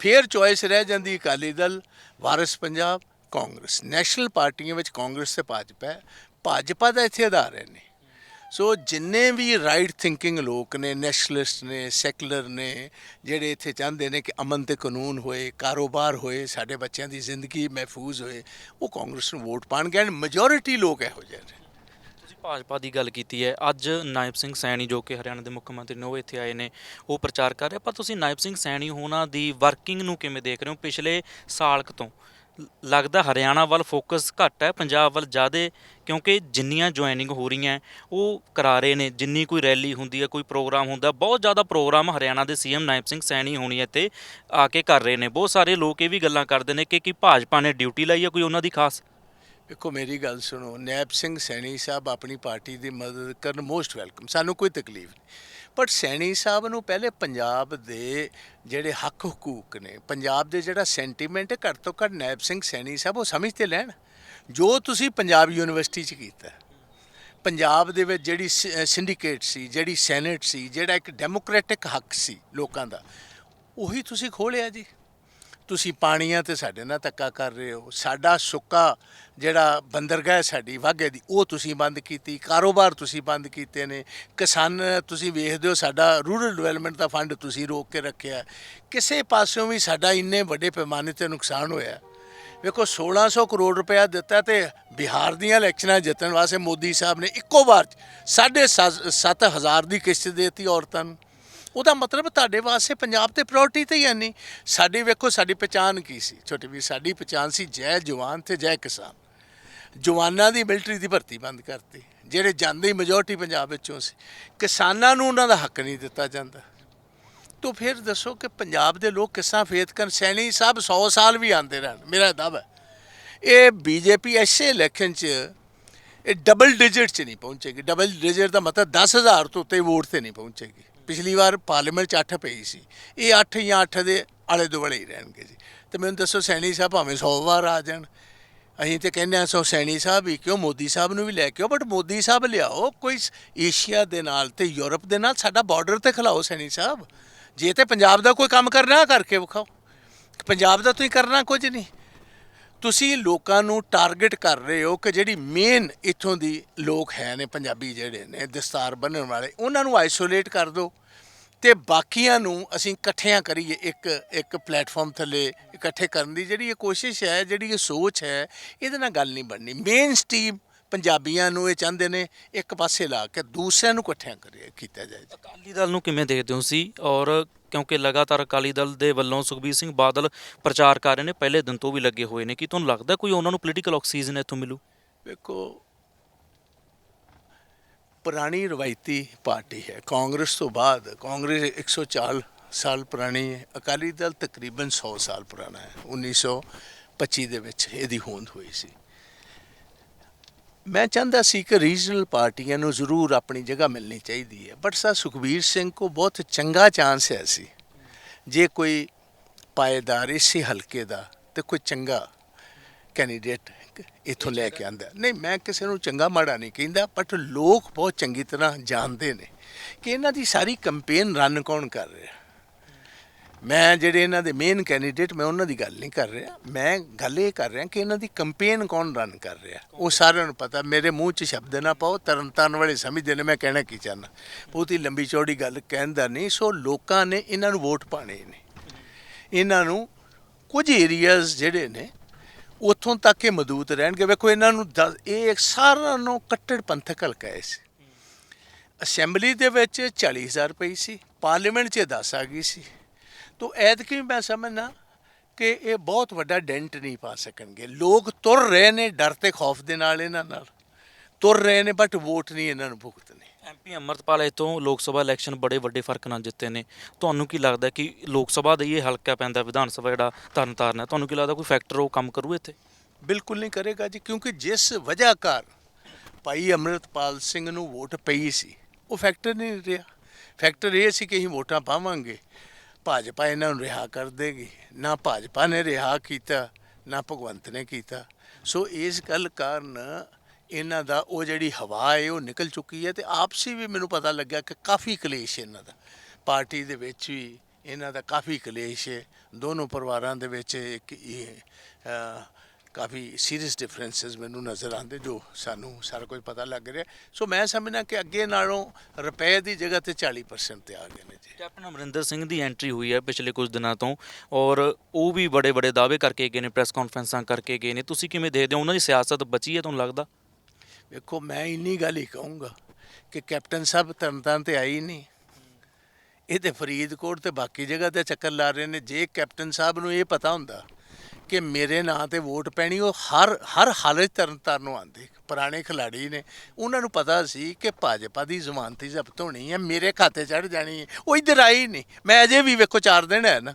ਫੇਰ ਚੋਇਸ ਰਹਿ ਜਾਂਦੀ ਅਕਾਲੀ ਦਲ, ਵਾਰਿਸ ਪੰਜਾਬ, ਕਾਂਗਰਸ। ਨੈਸ਼ਨਲ ਪਾਰਟੀਆਂ ਵਿੱਚ ਕਾਂਗਰਸ ਤੇ ਭਾਜਪਾ ਹੈ। ਭਾਜਪਾ ਦਾ ਇੱਥੇ ਆਧਾਰ ਹੈ ਨੇ ਸੋ ਜਿੰਨੇ ਵੀ ਰਾਈਟ ਥਿੰਕਿੰਗ ਲੋਕ ਨੇ ਨੈਸ਼ਨਲਿਸਟ ਨੇ ਸੈਕੂਲਰ ਨੇ, ਜਿਹੜੇ ਇੱਥੇ ਚਾਹੁੰਦੇ ਨੇ ਕਿ ਅਮਨ ਤੇ ਕਾਨੂੰਨ ਹੋਏ, ਕਾਰੋਬਾਰ ਹੋਏ, ਸਾਡੇ ਬੱਚਿਆਂ ਦੀ ਜ਼ਿੰਦਗੀ ਮਹਿਫੂਜ਼ ਹੋਏ, ਉਹ ਕਾਂਗਰਸ ਨੂੰ ਵੋਟ ਪਾਣਗੇ ਐਂਡ ਮੈਜੋਰਿਟੀ ਲੋਕ ਇਹੋ ਜਿਹੇ ਨੇ। ਭਾਜਪਾ ਦੀ ਗੱਲ ਕੀਤੀ ਹੈ। ਅੱਜ ਨਾਇਬ ਸਿੰਘ ਸੈਣੀ ਜੋ ਕਿ ਹਰਿਆਣਾ ਦੇ ਮੁੱਖ ਮੰਤਰੀ ਨੇ, ਉਹ ਇੱਥੇ ਆਏ ਨੇ, ਉਹ ਪ੍ਰਚਾਰ ਕਰ ਰਹੇ ਪਰ ਤੁਸੀਂ ਨਾਇਬ ਸਿੰਘ ਸੈਣੀ ਹੋਣਾ ਦੀ ਵਰਕਿੰਗ ਨੂੰ ਕਿਵੇਂ ਦੇਖ ਰਹੇ ਹੋ ਪਿਛਲੇ ਸਾਲ ਤੋਂ? ਲ- ਲੱਗਦਾ ਹਰਿਆਣਾ ਵੱਲ ਫੋਕਸ ਘੱਟ ਹੈ, ਪੰਜਾਬ ਵੱਲ ਜ਼ਿਆਦਾ, ਕਿਉਂਕਿ ਜਿੰਨੀਆਂ ਜੁਆਇਨਿੰਗ ਹੋ ਰਹੀਆਂ, ਉਹ ਕਰਾ ਰਹੇ ਨੇ। ਜਿੰਨੀ ਕੋਈ ਰੈਲੀ ਹੁੰਦੀ ਹੈ, ਕੋਈ ਪ੍ਰੋਗਰਾਮ ਹੁੰਦਾ, ਬਹੁਤ ਜ਼ਿਆਦਾ ਪ੍ਰੋਗਰਾਮ ਹਰਿਆਣਾ ਦੇ ਸੀਐਮ ਨਾਇਬ ਸਿੰਘ ਸੈਣੀ ਹੋਣੀ ਇੱਥੇ ਆ ਕੇ ਕਰ ਰਹੇ ਨੇ। ਬਹੁਤ ਸਾਰੇ ਲੋਕ ਇਹ ਵੀ ਗੱਲਾਂ ਕਰਦੇ ਨੇ ਕਿ, ਕੀ ਭਾਜਪਾ ਨੇ ਡਿਊਟੀ ਲਾਈ ਹੈ, ਕੋਈ ਉਹਨਾਂ ਦੀ ਖਾਸ? ਵੇਖੋ ਮੇਰੀ ਗੱਲ ਸੁਣੋ, ਨੈਬ ਸਿੰਘ ਸੈਣੀ ਸਾਹਿਬ ਆਪਣੀ ਪਾਰਟੀ ਦੀ ਮਦਦ ਕਰਨ ਮੋਸਟ ਵੈਲਕਮ ਸਾਨੂੰ ਕੋਈ ਤਕਲੀਫ ਨਹੀਂ। ਪਰ ਸੈਣੀ ਸਾਹਿਬ ਨੂੰ ਪਹਿਲੇ ਪੰਜਾਬ ਦੇ ਜਿਹੜੇ ਹੱਕ ਹਕੂਕ ਨੇ, ਪੰਜਾਬ ਦੇ ਜਿਹੜਾ ਸੈਂਟੀਮੈਂਟ ਘੱਟ ਤੋਂ ਘੱਟ ਨੈਬ ਸਿੰਘ ਸੈਣੀ ਸਾਹਿਬ ਉਹ ਸਮਝ ਤੇ ਲੈਣ। ਜੋ ਤੁਸੀਂ ਪੰਜਾਬ ਯੂਨੀਵਰਸਿਟੀ 'ਚ ਕੀਤਾ, ਪੰਜਾਬ ਦੇ ਵਿੱਚ ਜਿਹੜੀ ਸਿੰਡੀਕੇਟ ਸੀ, ਜਿਹੜੀ ਸੈਨੇਟ ਸੀ, ਜਿਹੜਾ ਇੱਕ ਡੈਮੋਕ੍ਰੈਟਿਕ ਹੱਕ ਸੀ ਲੋਕਾਂ ਦਾ, ਉਹੀ ਤੁਸੀਂ ਖੋਲਿਆ ਜੀ। ਤੁਸੀਂ ਪਾਣੀਆਂ ਤੇ ਸਾਡੇ ਨਾਲ ਧੱਕਾ ਕਰ ਰਹੇ ਹੋ, ਸਾਡਾ ਸੁੱਕਾ ਜਿਹੜਾ ਬੰਦਰਗਾਹ ਸਾਡੀ ਵਾਘੇ ਦੀ, ਉਹ ਤੁਸੀਂ ਬੰਦ ਕੀਤੀ, ਕਾਰੋਬਾਰ ਤੁਸੀਂ ਬੰਦ ਕੀਤੇ ਨੇ, ਕਿਸਾਨ ਤੁਸੀਂ ਵੇਖਦੇ ਹੋ ਸਾਡਾ ਰੂਰਲ ਡਿਵੈਲਪਮੈਂਟ ਦਾ ਫੰਡ ਤੁਸੀਂ ਰੋਕ ਕੇ ਰੱਖਿਆ ਕਿਸੇ ਪਾਸਿਓਂ ਵੀ ਸਾਡਾ ਇੰਨੇ ਵੱਡੇ ਪੈਮਾਨੇ ਤੇ ਨੁਕਸਾਨ ਹੋਇਆ ਵੇਖੋ 1600 ਕਰੋੜ ਰੁਪਇਆ ਦਿੱਤਾ ਤੇ ਬਿਹਾਰ ਦੀਆਂ ਇਲੈਕਸ਼ਨਾਂ ਜਿੱਤਣ ਵਾਸਤੇ ਮੋਦੀ ਸਾਹਿਬ ਨੇ ਇੱਕੋ ਵਾਰ 'ਚ ਸਾਢੇ ਸੱਤ- ਸੱਤ ਹਜ਼ਾਰ ਦੀ ਕਿਸ਼ਤ ਦੇਤੀ ਔਰਤਾਂ ਨੂੰ। ਉਹਦਾ ਮਤਲਬ ਤੁਹਾਡੇ ਵਾਸਤੇ ਪੰਜਾਬ ਤੇ ਪ੍ਰਾਇੋਰਟੀ ਤੇ ਹੀ ਹੈ ਨਹੀਂ। ਸਾਡੀ ਵੇਖੋ, ਸਾਡੀ ਪਛਾਣ ਕੀ ਸੀ? ਛੋਟੀ ਵੀਰ, ਸਾਡੀ ਪਛਾਣ ਸੀ ਜੈ ਜਵਾਨ ਤੇ ਜੈ ਕਿਸਾਨ। ਜਵਾਨਾਂ ਦੀ ਮਿਲਟਰੀ ਦੀ ਭਰਤੀ ਬੰਦ ਕਰਤੀ। ਜਿਹੜੇ ਜਾਂਦੇ ਹੀ ਮੈਜੋਰਟੀ ਪੰਜਾਬ ਵਿੱਚੋਂ ਸੀ। ਕਿਸਾਨਾਂ ਨੂੰ ਉਹਨਾਂ ਦਾ ਹੱਕ ਨਹੀਂ ਦਿੱਤਾ ਜਾਂਦਾ। ਤੋ ਫਿਰ ਦੱਸੋ ਕਿ ਪੰਜਾਬ ਦੇ ਲੋਕ ਕਿਸਾਂ ਫੇਤ ਕਰਨ? ਸੈਣੀ ਸਾਹਿਬ 100 ਸਾਲ ਵੀ ਆਂਦੇ ਰਹਿਣ। ਮੇਰਾ ਦਾਅਵਾ ਹੈ। ਇਹ ਬੀਜੇਪੀ ਐਸੇ ਇਲੈਕਸ਼ਨ 'ਚ ਇਹ ਡਬਲ ਡਿਜਿਟ 'ਚ ਨਹੀਂ ਪਹੁੰਚੇਗੀ। ਡਬਲ ਡਿਜਿਟ ਦਾ ਮਤਲਬ 10000 ਤੋਂ ਉੱਤੇ ਵੋਟ ਤੇ ਨਹੀਂ ਪਹੁੰਚੇਗੀ। ਪਿਛਲੀ ਵਾਰ ਪਾਰਲੀਮੈਂਟ 'ਚ 8 ਪਈ ਸੀ। ਇਹ 8 ਜਾਂ 8 ਦੇ ਆਲੇ ਦੁਆਲੇ ਹੀ ਰਹਿਣਗੇ ਜੀ। ਤੇ ਮੈਨੂੰ ਦੱਸੋ ਸੈਣੀ ਸਾਹਿਬ ਭਾਵੇਂ 100 ਵਾਰ ਆ ਜਾਣ। ਅਸੀਂ ਤੇ ਕਹਿੰਦੇ ਆ ਸੋ ਸੈਣੀ ਸਾਹਿਬ ਵੀ ਕਿਉਂ ਮੋਦੀ ਸਾਹਿਬ ਨੂੰ ਵੀ ਲੈ ਕੇ ਆਓ ਬਟ ਮੋਦੀ ਸਾਹਿਬ ਲਿਆਓ। ਕੋਈ ਏਸ਼ੀਆ ਦੇ ਨਾਲ ਤੇ ਯੂਰਪ ਦੇ ਨਾਲ ਸਾਡਾ ਬਾਰਡਰ ਤੇ ਖਿਲਾਓ ਸੈਣੀ ਸਾਹਿਬ। ਜੇ ਤੇ ਪੰਜਾਬ ਦਾ ਕੋਈ ਕੰਮ ਕਰਨਾ ਕਰਕੇ ਵਿਖਾਓ। ਪੰਜਾਬ ਦਾ ਤੁਸੀਂ ਕਰਨਾ ਕੁਝ ਨਹੀਂ। ਤੁਸੀਂ ਲੋਕਾਂ ਨੂੰ ਟਾਰਗੇਟ ਕਰ ਰਹੇ ਹੋ ਕਿ ਜਿਹੜੀ ਮੇਨ ਇੱਥੋਂ ਦੀ ਲੋਕ ਹੈ ਨੇ ਪੰਜਾਬੀ ਜਿਹੜੇ ਨੇ, ਦਸਤਾਰ ਬੰਨਣ ਵਾਲੇ, ਉਹਨਾਂ ਨੂੰ ਆਈਸੋਲੇਟ ਕਰ ਦਿਓ ਤੇ ਬਾਕੀਆਂ ਨੂੰ ਅਸੀਂ ਇਕੱਠਿਆਂ ਕਰੀਏ ਇੱਕ ਇੱਕ ਪਲੇਟਫਾਰਮ ਥੱਲੇ ਇਕੱਠੇ ਕਰਨ ਦੀ ਜਿਹੜੀ ਇਹ ਕੋਸ਼ਿਸ਼ ਹੈ, ਜਿਹੜੀ ਇਹ ਸੋਚ ਹੈ, ਇਹਦੇ ਨਾਲ ਗੱਲ ਨਹੀਂ ਬਣਨੀ। ਮੇਨ ਸਟ੍ਰੀਮ ਪੰਜਾਬੀਆਂ ਨੂੰ ਇਹ ਚਾਹੁੰਦੇ ਨੇ ਇੱਕ ਪਾਸੇ ਲਾ ਕੇ ਦੂਸਰਿਆਂ ਨੂੰ ਇਕੱਠਿਆਂ ਕਰੀਏ, ਕੀਤਾ ਜਾਏ ਅਕਾਲੀ ਦਲ ਨੂੰ ਕਿਵੇਂ ਦੇਖਦੇ ਹੋ ਸੀ ਔਰ ਕਿਉਂਕਿ ਲਗਾਤਾਰ ਅਕਾਲੀ ਦਲ ਦੇ ਵੱਲੋਂ ਸੁਖਬੀਰ ਸਿੰਘ ਬਾਦਲ ਪ੍ਰਚਾਰ ਕਰ ਰਹੇ ਨੇ, ਪਹਿਲੇ ਦਿਨ ਤੋਂ ਵੀ ਲੱਗੇ ਹੋਏ ਨੇ। ਕਿ ਤੁਹਾਨੂੰ ਲੱਗਦਾ ਕੋਈ ਉਹਨਾਂ ਨੂੰ ਪੋਲੀਟੀਕਲ ਆਕਸੀਜਨ ਇੱਥੋਂ ਮਿਲੂ? ਵੇਖੋ, ਪੁਰਾਣੀ ਰਵਾਇਤੀ ਪਾਰਟੀ ਹੈ। ਕਾਂਗਰਸ ਤੋਂ ਬਾਅਦ, ਕਾਂਗਰਸ 104 ਸਾਲ ਪੁਰਾਣੀ ਹੈ। ਅਕਾਲੀ ਦਲ ਤਕਰੀਬਨ 100 ਸਾਲ ਪੁਰਾਣਾ ਹੈ। 1925 ਦੇ ਵਿੱਚ ਇਹਦੀ ਹੋਂਦ ਹੋਈ ਸੀ। ਮੈਂ ਚਾਹੁੰਦਾ ਸੀ ਕਿ ਰੀਜਨਲ ਪਾਰਟੀਆਂ ਨੂੰ ਜ਼ਰੂਰ ਆਪਣੀ ਜਗ੍ਹਾ ਮਿਲਣੀ ਚਾਹੀਦੀ ਹੈ, ਬਟ ਸਰ ਸੁਖਬੀਰ ਸਿੰਘ ਕੋ ਬਹੁਤ ਚੰਗਾ ਚਾਂਸ ਹੈ ਸੀ। ਜੇ ਕੋਈ ਪਾਏਦਾਰ ਇਸੇ ਹਲਕੇ ਦਾ ਤੇ ਕੋਈ ਚੰਗਾ ਕੈਂਡੀਡੇਟ ਇਥੋਂ ਲੈ ਕੇ ਆਂਦਾ। ਨਹੀਂ, ਮੈਂ ਕਿਸੇ ਨੂੰ ਚੰਗਾ ਮਾੜਾ ਨਹੀਂ ਕਹਿੰਦਾ, ਬਟ ਲੋਕ ਬਹੁਤ ਚੰਗੀ ਤਰ੍ਹਾਂ ਜਾਣਦੇ ਨੇ ਕਿ ਇਹਨਾਂ ਦੀ ਸਾਰੀ ਕੈਂਪੇਨ ਰਨ ਕੌਣ ਕਰ ਰਿਹਾ। ਮੈਂ ਜਿਹੜੇ ਇਹਨਾਂ ਦੇ ਮੇਨ ਕੈਂਡੀਡੇਟ ਮੈਂ ਉਹਨਾਂ ਦੀ ਗੱਲ ਨਹੀਂ ਕਰ ਰਿਹਾ। ਮੈਂ ਗੱਲ ਇਹ ਕਰ ਰਿਹਾ ਕਿ ਇਹਨਾਂ ਦੀ ਕੈਂਪੇਨ ਕੌਣ ਰਨ ਕਰ ਰਿਹਾ। ਉਹ ਸਾਰਿਆਂ ਨੂੰ ਪਤਾ, ਮੇਰੇ ਮੂੰਹ 'ਚ ਸ਼ਬਦ ਨਾ ਪਾਓ ਤਰਨਤਾਰਨ ਵਾਲੇ ਸਮਝਦੇ ਨੇ, ਮੈਂ ਕਹਿਣਾ ਕੀ ਚਾਹੁੰਦਾ। ਬਹੁਤੀ ਲੰਬੀ ਚੌੜੀ ਗੱਲ ਕਹਿੰਦਾ ਨਹੀਂ, ਸੋ ਲੋਕਾਂ ਨੇ ਇਹਨਾਂ ਨੂੰ ਵੋਟ ਪਾਣੇ ਨੇ। ਇਹਨਾਂ ਨੂੰ ਕੁਝ ਏਰੀਆਜ਼ ਜਿਹੜੇ ਨੇ, ਉੱਥੋਂ ਤੱਕ ਇਹ ਮਜ਼ਬੂਤ ਰਹਿਣਗੇ। ਵੇਖੋ, ਇਹਨਾਂ ਨੂੰ ਦਸ- ਇਹ ਸਾਰਿਆਂ ਨੂੰ ਕੱਟੜ ਪੰਥਕ ਹਲਕਾ ਹੈ ਸੀ। ਅਸੈਂਬਲੀ ਦੇ ਵਿੱਚ 40000 ਰੁਪਏ ਸੀ, ਪਾਰਲੀਮੈਂਟ 'ਚ 10 ਆ ਗਈ ਸੀ। ਤੋ ਐਤਕੀ ਮੈਂ ਸਮਝਣਾ ਕਿ ਇਹ ਬਹੁਤ ਵੱਡਾ ਡੈਂਟ ਨਹੀਂ ਪਾ ਸਕਣਗੇ। ਲੋਕ ਤੁਰ ਰਹੇ ਨੇ ਡਰ ਤੇ ਖੌਫ ਦੇ ਨਾਲ ਇਹਨਾਂ ਨਾਲ। ਤੁਰ ਰਹੇ ਨੇ ਬਟ ਵੋਟ ਨਹੀਂ ਇਹਨਾਂ ਨੂੰ ਭੁਗਤਣੀ। ਐਮਪੀ ਅਮਰਤਪਾਲ ਇਥੋਂ ਲੋਕ ਸਭਾ ਇਲੈਕਸ਼ਨ ਬੜੇ ਵੱਡੇ ਫ਼ਰਕ ਨਾਲ ਜਿੱਤੇ ਨੇ। ਤੁਹਾਨੂੰ ਕੀ ਲੱਗਦਾ ਕਿ ਲੋਕ ਸਭਾ ਦਾ ਇਹ ਹਲਕਾ ਪੈਂਦਾ ਵਿਧਾਨ ਸਭਾ ਜਿਹੜਾ ਤਰਨਤਾਰਨ ਹੈ ਤੁਹਾਨੂੰ ਕੀ ਲੱਗਦਾ ਕੋਈ ਫੈਕਟਰ ਉਹ ਕੰਮ ਕਰੂ ਇੱਥੇ? ਬਿਲਕੁਲ ਨਹੀਂ ਕਰੇਗਾ ਜੀ ਕਿਉਂਕਿ ਜਿਸ ਵਜ੍ਹਾ ਕਾਰ ਭਾਈ ਅਮਰਿਤਪਾਲ ਸਿੰਘ ਨੂੰ ਵੋਟ ਪਈ ਸੀ ਉਹ ਫੈਕਟਰ ਨਹੀਂ ਰਿਹਾ। ਫੈਕਟਰ ਇਹ ਸੀ ਕਿ ਅਸੀਂ ਵੋਟਾਂ ਪਾਵਾਂਗੇ। ਭਾਜਪਾ ਇਹਨਾਂ ਨੂੰ ਰਿਹਾ ਕਰ ਦੇਗੀ। ਨਾ ਭਾਜਪਾ ਨੇ ਰਿਹਾ ਕੀਤਾ, ਨਾ ਭਗਵੰਤ ਨੇ ਕੀਤਾ। ਸੋ ਇਸ ਗੱਲ ਕਾਰਨ ਇਹਨਾਂ ਦਾ ਉਹ ਜਿਹੜੀ ਹਵਾ ਹੈ, ਉਹ ਨਿਕਲ ਚੁੱਕੀ ਹੈ ਤੇ ਆਪਸੀ ਵੀ ਮੈਨੂੰ ਪਤਾ ਲੱਗਿਆ ਕਿ ਕਾਫੀ ਕਲੇਸ਼ ਇਹਨਾਂ ਦਾ। ਪਾਰਟੀ ਦੇ ਵਿੱਚ ਵੀ ਇਹਨਾਂ ਦਾ ਕਾਫੀ ਕਲੇਸ਼ ਹੈ। ਦੋਨੋਂ ਪਰਿਵਾਰਾਂ ਦੇ ਵਿੱਚ ਇੱਕ ਇਹ ਕਾਫੀ ਸੀਰੀਅਸ ਡਿਫਰੈਂਸਸ ਮੈਨੂੰ ਨਜ਼ਰ ਆਉਂਦੇ ਜੋ ਸਾਨੂੰ ਸਾਰਾ ਕੁਝ ਪਤਾ ਲੱਗ ਰਿਹਾ। ਸੋ ਮੈਂ ਸਮਝਣਾ ਕਿ ਅੱਗੇ ਨਾਲੋਂ ਰੁਪਏ ਦੀ ਜਗ੍ਹਾ ਤੇ 40% ਤੇ ਆ ਗਏ ਨੇ ਜੀ। ਕੈਪਟਨ ਅਮਰਿੰਦਰ ਸਿੰਘ ਦੀ ਐਂਟਰੀ ਹੋਈ ਹੈ ਪਿਛਲੇ ਕੁਝ ਦਿਨਾਂ ਤੋਂ ਔਰ ਉਹ ਵੀ ਬੜੇ ਬੜੇ ਦਾਅਵੇ ਕਰਕੇ ਗਏ ਨੇ ਪ੍ਰੈਸ ਕਾਨਫਰੰਸਾਂ ਕਰਕੇ ਗਏ ਨੇ। ਤੁਸੀਂ ਕਿਵੇਂ ਦੇਖਦੇ ਹੋ? ਉਹਨਾਂ ਦੀ ਸਿਆਸਤ ਬਚੀ ਹੈ ਤੁਹਾਨੂੰ ਲੱਗਦਾ? ਵੇਖੋ ਮੈਂ ਇੰਨੀ ਗੱਲ ਹੀ ਕਹੂੰਗਾ ਕਿ ਕੈਪਟਨ ਸਾਹਿਬ ਤਰਨਤਾਰਨ ਤੇ ਆਈ ਨਹੀਂ। ਇਹ ਤੇ ਫਰੀਦਕੋਟ ਤੇ ਬਾਕੀ ਜਗ੍ਹਾ ਤੇ ਚੱਕਰ ਲਾ ਰਹੇ ਨੇ। ਜੇ ਕੈਪਟਨ ਸਾਹਿਬ ਨੂੰ ਇਹ ਪਤਾ ਹੁੰਦਾ ਕਿ ਮੇਰੇ ਨਾਂ ਤੇ ਵੋਟ ਪੈਣੀ, ਉਹ ਹਰ ਹਰ ਹਾਲਤ ਤਰਨਤਾਰਨ ਨੂੰ ਆਂਦੇ ਪੁਰਾਣੇ ਖਿਲਾੜੀ ਨੇ। ਉਹਨਾਂ ਨੂੰ ਪਤਾ ਸੀ ਕਿ ਭਾਜਪਾ ਦੀ ਜ਼ਮਾਨਤੀ ਜ਼ਬਤ ਹੋਣੀ ਹੈ, ਮੇਰੇ ਖਾਤੇ ਚੜ ਜਾਣੀ ਹੈ। ਉਹ ਇੱਧਰ ਆਈ ਨਹੀਂ। ਮੈਂ ਅਜੇ ਵੀ ਵੇਖੋ 4 ਦਿਨ ਹੈ ਨਾ।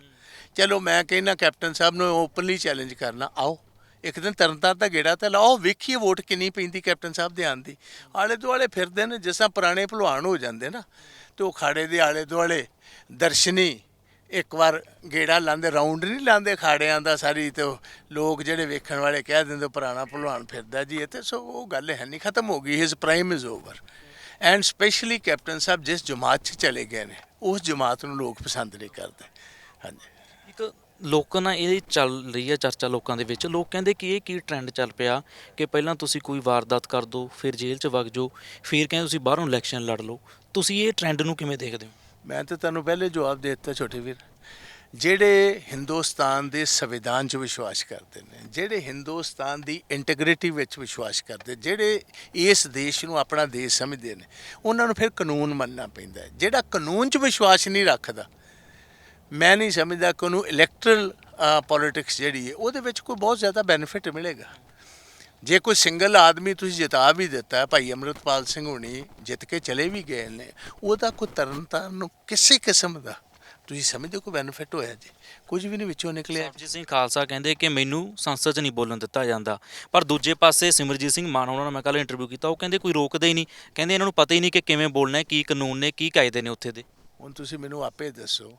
ਚਲੋ ਮੈਂ ਕਹਿੰਦਾ ਕੈਪਟਨ ਸਾਹਿਬ ਨੂੰ ਓਪਨਲੀ ਚੈਲੰਜ ਕਰਨਾ, ਆਓ। ਇੱਕ ਦਿਨ ਤਰਨਤਾਰਨ ਦਾ ਗੇੜਾ ਤੇ ਲਾਓ, ਵੇਖੀਏ ਵੋਟ ਕਿੰਨੀ ਪੈਂਦੀ ਕੈਪਟਨ ਸਾਹਿਬ ਦੇ ਆਂਦੀ ਆਲੇ ਦੁਆਲੇ ਫਿਰਦੇ ਨੇ, ਜਿਸ ਤਰ੍ਹਾਂ ਪੁਰਾਣੇ ਭਲਵਾਨ ਹੋ ਜਾਂਦੇ ਨਾ। ਤੇ ਉਹ ਖਾੜੇ ਦੇ ਆਲੇ ਦੁਆਲੇ, ਦਰਸ਼ਨੀ ਇੱਕ ਵਾਰ ਗੇੜਾ ਲਾਉਂਦੇ ਰਾਉਂਡ ਨਹੀਂ ਲਾਉਂਦੇ ਖਾੜਿਆਂ ਦਾ ਸਾਰੀ ਤੇ ਲੋਕ ਜਿਹੜੇ ਵੇਖਣ ਵਾਲੇ ਕਹਿ ਦਿੰਦੇ, ਪੁਰਾਣਾ ਭਲਵਾਨ ਫਿਰਦਾ ਜੀ ਇੱਥੇ, ਸੋ ਉਹ ਗੱਲ ਹੈ ਨਹੀਂ, ਖਤਮ ਹੋ ਗਈ his prime is over and specially captain sahib ਜਿਸ ਜਮਾਤ 'ਚ ਚਲੇ ਗਏ ਨੇ, ਉਸ ਜਮਾਤ ਨੂੰ ਲੋਕ ਪਸੰਦ ਨਹੀਂ ਕਰਦੇ। ਹਾਂਜੀ। ਇੱਕ ਲੋਕਾਂ ਨਾਲ ਇਹ ਚੱਲ ਰਹੀ ਹੈ ਚਰਚਾ ਲੋਕਾਂ ਦੇ ਵਿੱਚ, ਲੋਕ ਕਹਿੰਦੇ ਕਿ ਇਹ ਕੀ ਟ੍ਰੈਂਡ ਚੱਲ ਪਿਆ ਕਿ ਪਹਿਲਾਂ ਤੁਸੀਂ ਕੋਈ ਵਾਰਦਾਤ ਕਰ ਦਿਓ ਫਿਰ ਜੇਲ੍ਹ 'ਚ ਵਗ ਜਾਓ, ਫਿਰ ਕਹਿੰਦੇ ਤੁਸੀਂ ਬਾਹਰੋਂ ਇਲੈਕਸ਼ਨ ਲੜ ਲਓ। ਤੁਸੀਂ ਇਹ ਟ੍ਰੈਂਡ ਨੂੰ ਕਿਵੇਂ ਦੇਖਦੇ ਹੋ? ਮੈਂ ਤਾਂ ਤੁਹਾਨੂੰ ਪਹਿਲੇ ਜਵਾਬ ਦੇ ਦਿੱਤਾ ਛੋਟੇ ਵੀਰ। ਜਿਹੜੇ ਹਿੰਦੁਸਤਾਨ ਦੇ ਸੰਵਿਧਾਨ 'ਚ ਵਿਸ਼ਵਾਸ ਕਰਦੇ ਨੇ, ਜਿਹੜੇ ਹਿੰਦੁਸਤਾਨ ਦੀ ਇੰਟੈਗ੍ਰਿਟੀ ਵਿੱਚ ਵਿਸ਼ਵਾਸ ਕਰਦੇ, ਜਿਹੜੇ ਇਸ ਦੇਸ਼ ਨੂੰ ਆਪਣਾ ਦੇਸ਼ ਸਮਝਦੇ ਨੇ, ਉਹਨਾਂ ਨੂੰ ਫਿਰ ਕਾਨੂੰਨ ਮੰਨਣਾ ਪੈਂਦਾ ਜਿਹੜਾ ਕਾਨੂੰਨ 'ਚ ਵਿਸ਼ਵਾਸ ਨਹੀਂ ਰੱਖਦਾ, ਮੈਂ ਨਹੀਂ ਸਮਝਦਾ ਕਿ ਉਹਨੂੰ ਇਲੈਕਟਰਲ ਪੋਲਿਟਿਕਸ ਜਿਹੜੀ ਹੈ, ਉਹਦੇ ਵਿੱਚ ਕੋਈ ਬਹੁਤ ਜ਼ਿਆਦਾ ਬੈਨੀਫਿਟ ਮਿਲੇਗਾ। ਜੇ ਕੋਈ ਸਿੰਗਲ ਆਦਮੀ ਤੁਸੀਂ ਜਿਤਾ ਵੀ ਦਿੱਤਾ ਹੈ, ਭਾਈ ਅਮਰਿਤਪਾਲ ਸਿੰਘ ਹੁਣੀ ਜਿੱਤ ਕੇ ਚਲੇ ਵੀ ਗਏ ਨੇ ਉਹਦਾ ਕੋਈ ਤਰਨਤਾਰਨ ਨੂੰ ਕਿਸੇ ਕਿਸਮ ਦਾ? ਤੁਸੀਂ ਸਮਝਦੇ ਕੋਈ ਬੈਨੀਫਿਟ ਹੋਇਆ ਜੀ? ਕੁਝ ਵੀ ਨਹੀਂ ਵਿੱਚੋਂ ਨਿਕਲਿਆ। ਸਰਬਜੀਤ ਸਿੰਘ ਖਾਲਸਾ ਕਹਿੰਦੇ ਕਿ ਮੈਨੂੰ ਸੰਸਦ 'ਚ ਨਹੀਂ ਬੋਲਣ ਦਿੱਤਾ ਜਾਂਦਾ। ਪਰ ਦੂਜੇ ਪਾਸੇ ਸਿਮਰਜੀਤ ਸਿੰਘ ਮਾਨ ਉਹਨਾਂ ਨਾਲ ਮੈਂ ਕੱਲ ਇੰਟਰਵਿਊ ਕੀਤਾ ਉਹ ਕਹਿੰਦੇ ਕੋਈ ਰੋਕਦਾ ਹੀ ਨਹੀਂ। ਕਹਿੰਦੇ ਇਹਨਾਂ ਨੂੰ ਪਤਾ ਹੀ ਨਹੀਂ ਕਿ ਕਿਵੇਂ ਬੋਲਣਾ ਹੈ ਕੀ ਕਾਨੂੰਨ ਨੇ ਕੀ ਕਾਇਦੇ ਨੇ ਉੱਥੇ ਦੇ। ਹੁਣ ਤੁਸੀਂ ਮੈਨੂੰ ਆਪੇ ਦੱਸੋ।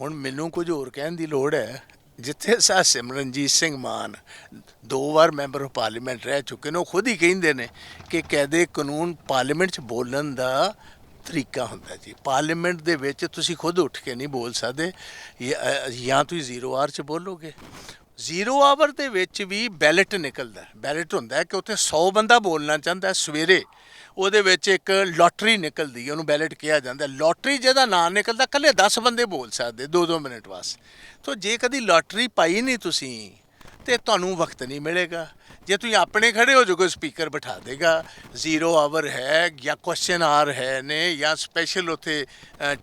ਹੁਣ ਮੈਨੂੰ ਕੁਝ ਹੋਰ ਕਹਿਣ ਦੀ ਲੋੜ ਹੈ ਜਿੱਥੇ ਸਾ ਸਿਮਰਨਜੀਤ ਸਿੰਘ ਮਾਨ ਦੋ ਵਾਰ ਮੈਂਬਰ ਆਫ ਪਾਰਲੀਮੈਂਟ ਰਹਿ ਚੁੱਕੇ ਨੇ, ਉਹ ਖੁਦ ਹੀ ਕਹਿੰਦੇ ਨੇ ਕਿ ਕਾਇਦੇ ਕਾਨੂੰਨ ਪਾਰਲੀਮੈਂਟ 'ਚ ਬੋਲਣ ਦਾ ਤਰੀਕਾ ਹੁੰਦਾ ਜੀ। ਪਾਰਲੀਮੈਂਟ ਦੇ ਵਿੱਚ ਤੁਸੀਂ ਖੁਦ ਉੱਠ ਕੇ ਨਹੀਂ ਬੋਲ ਸਕਦੇ, ਜਾਂ ਜਾਂ ਤੁਸੀਂ ਜ਼ੀਰੋ ਆਰ 'ਚ ਬੋਲੋਗੇ। ਜ਼ੀਰੋ ਆਵਰ ਦੇ ਵਿੱਚ ਵੀ ਬੈਲਟ ਨਿਕਲਦਾ ਬੈਲਟ ਹੁੰਦਾ ਕਿ ਉੱਥੇ 100 ਬੰਦਾ ਬੋਲਣਾ ਚਾਹੁੰਦਾ ਸਵੇਰੇ ਉਹਦੇ ਵਿੱਚ ਇੱਕ ਲੋਟਰੀ ਨਿਕਲਦੀ ਹੈ। ਉਹਨੂੰ ਬੈਲਟ ਕਿਹਾ ਜਾਂਦਾ ਲੋਟਰੀ ਜਿਹਦਾ ਨਾਂ ਨਿਕਲਦਾ ਕੱਲੇ 10 ਬੰਦੇ ਬੋਲ ਸਕਦੇ 2-2 ਮਿੰਟ ਵਾਸਤੇ। ਤੋਂ ਜੇ ਕਦੀ ਲੋਟਰੀ ਪਾਈ ਨਹੀਂ ਤੁਸੀਂ, ਤੇ ਤੁਹਾਨੂੰ ਵਕਤ ਨਹੀਂ ਮਿਲੇਗਾ। ਜੇ ਤੁਸੀਂ ਆਪਣੇ ਖੜੇ ਹੋ ਜਾਓਗੇ ਸਪੀਕਰ ਬਿਠਾ ਦੇਗਾ। ਜ਼ੀਰੋ ਆਵਰ ਹੈ ਜਾਂ ਕੁਐਸਚਨ ਆਰ ਹੈ ਨੇ ਜਾਂ ਸਪੈਸ਼ਲ ਉੱਥੇ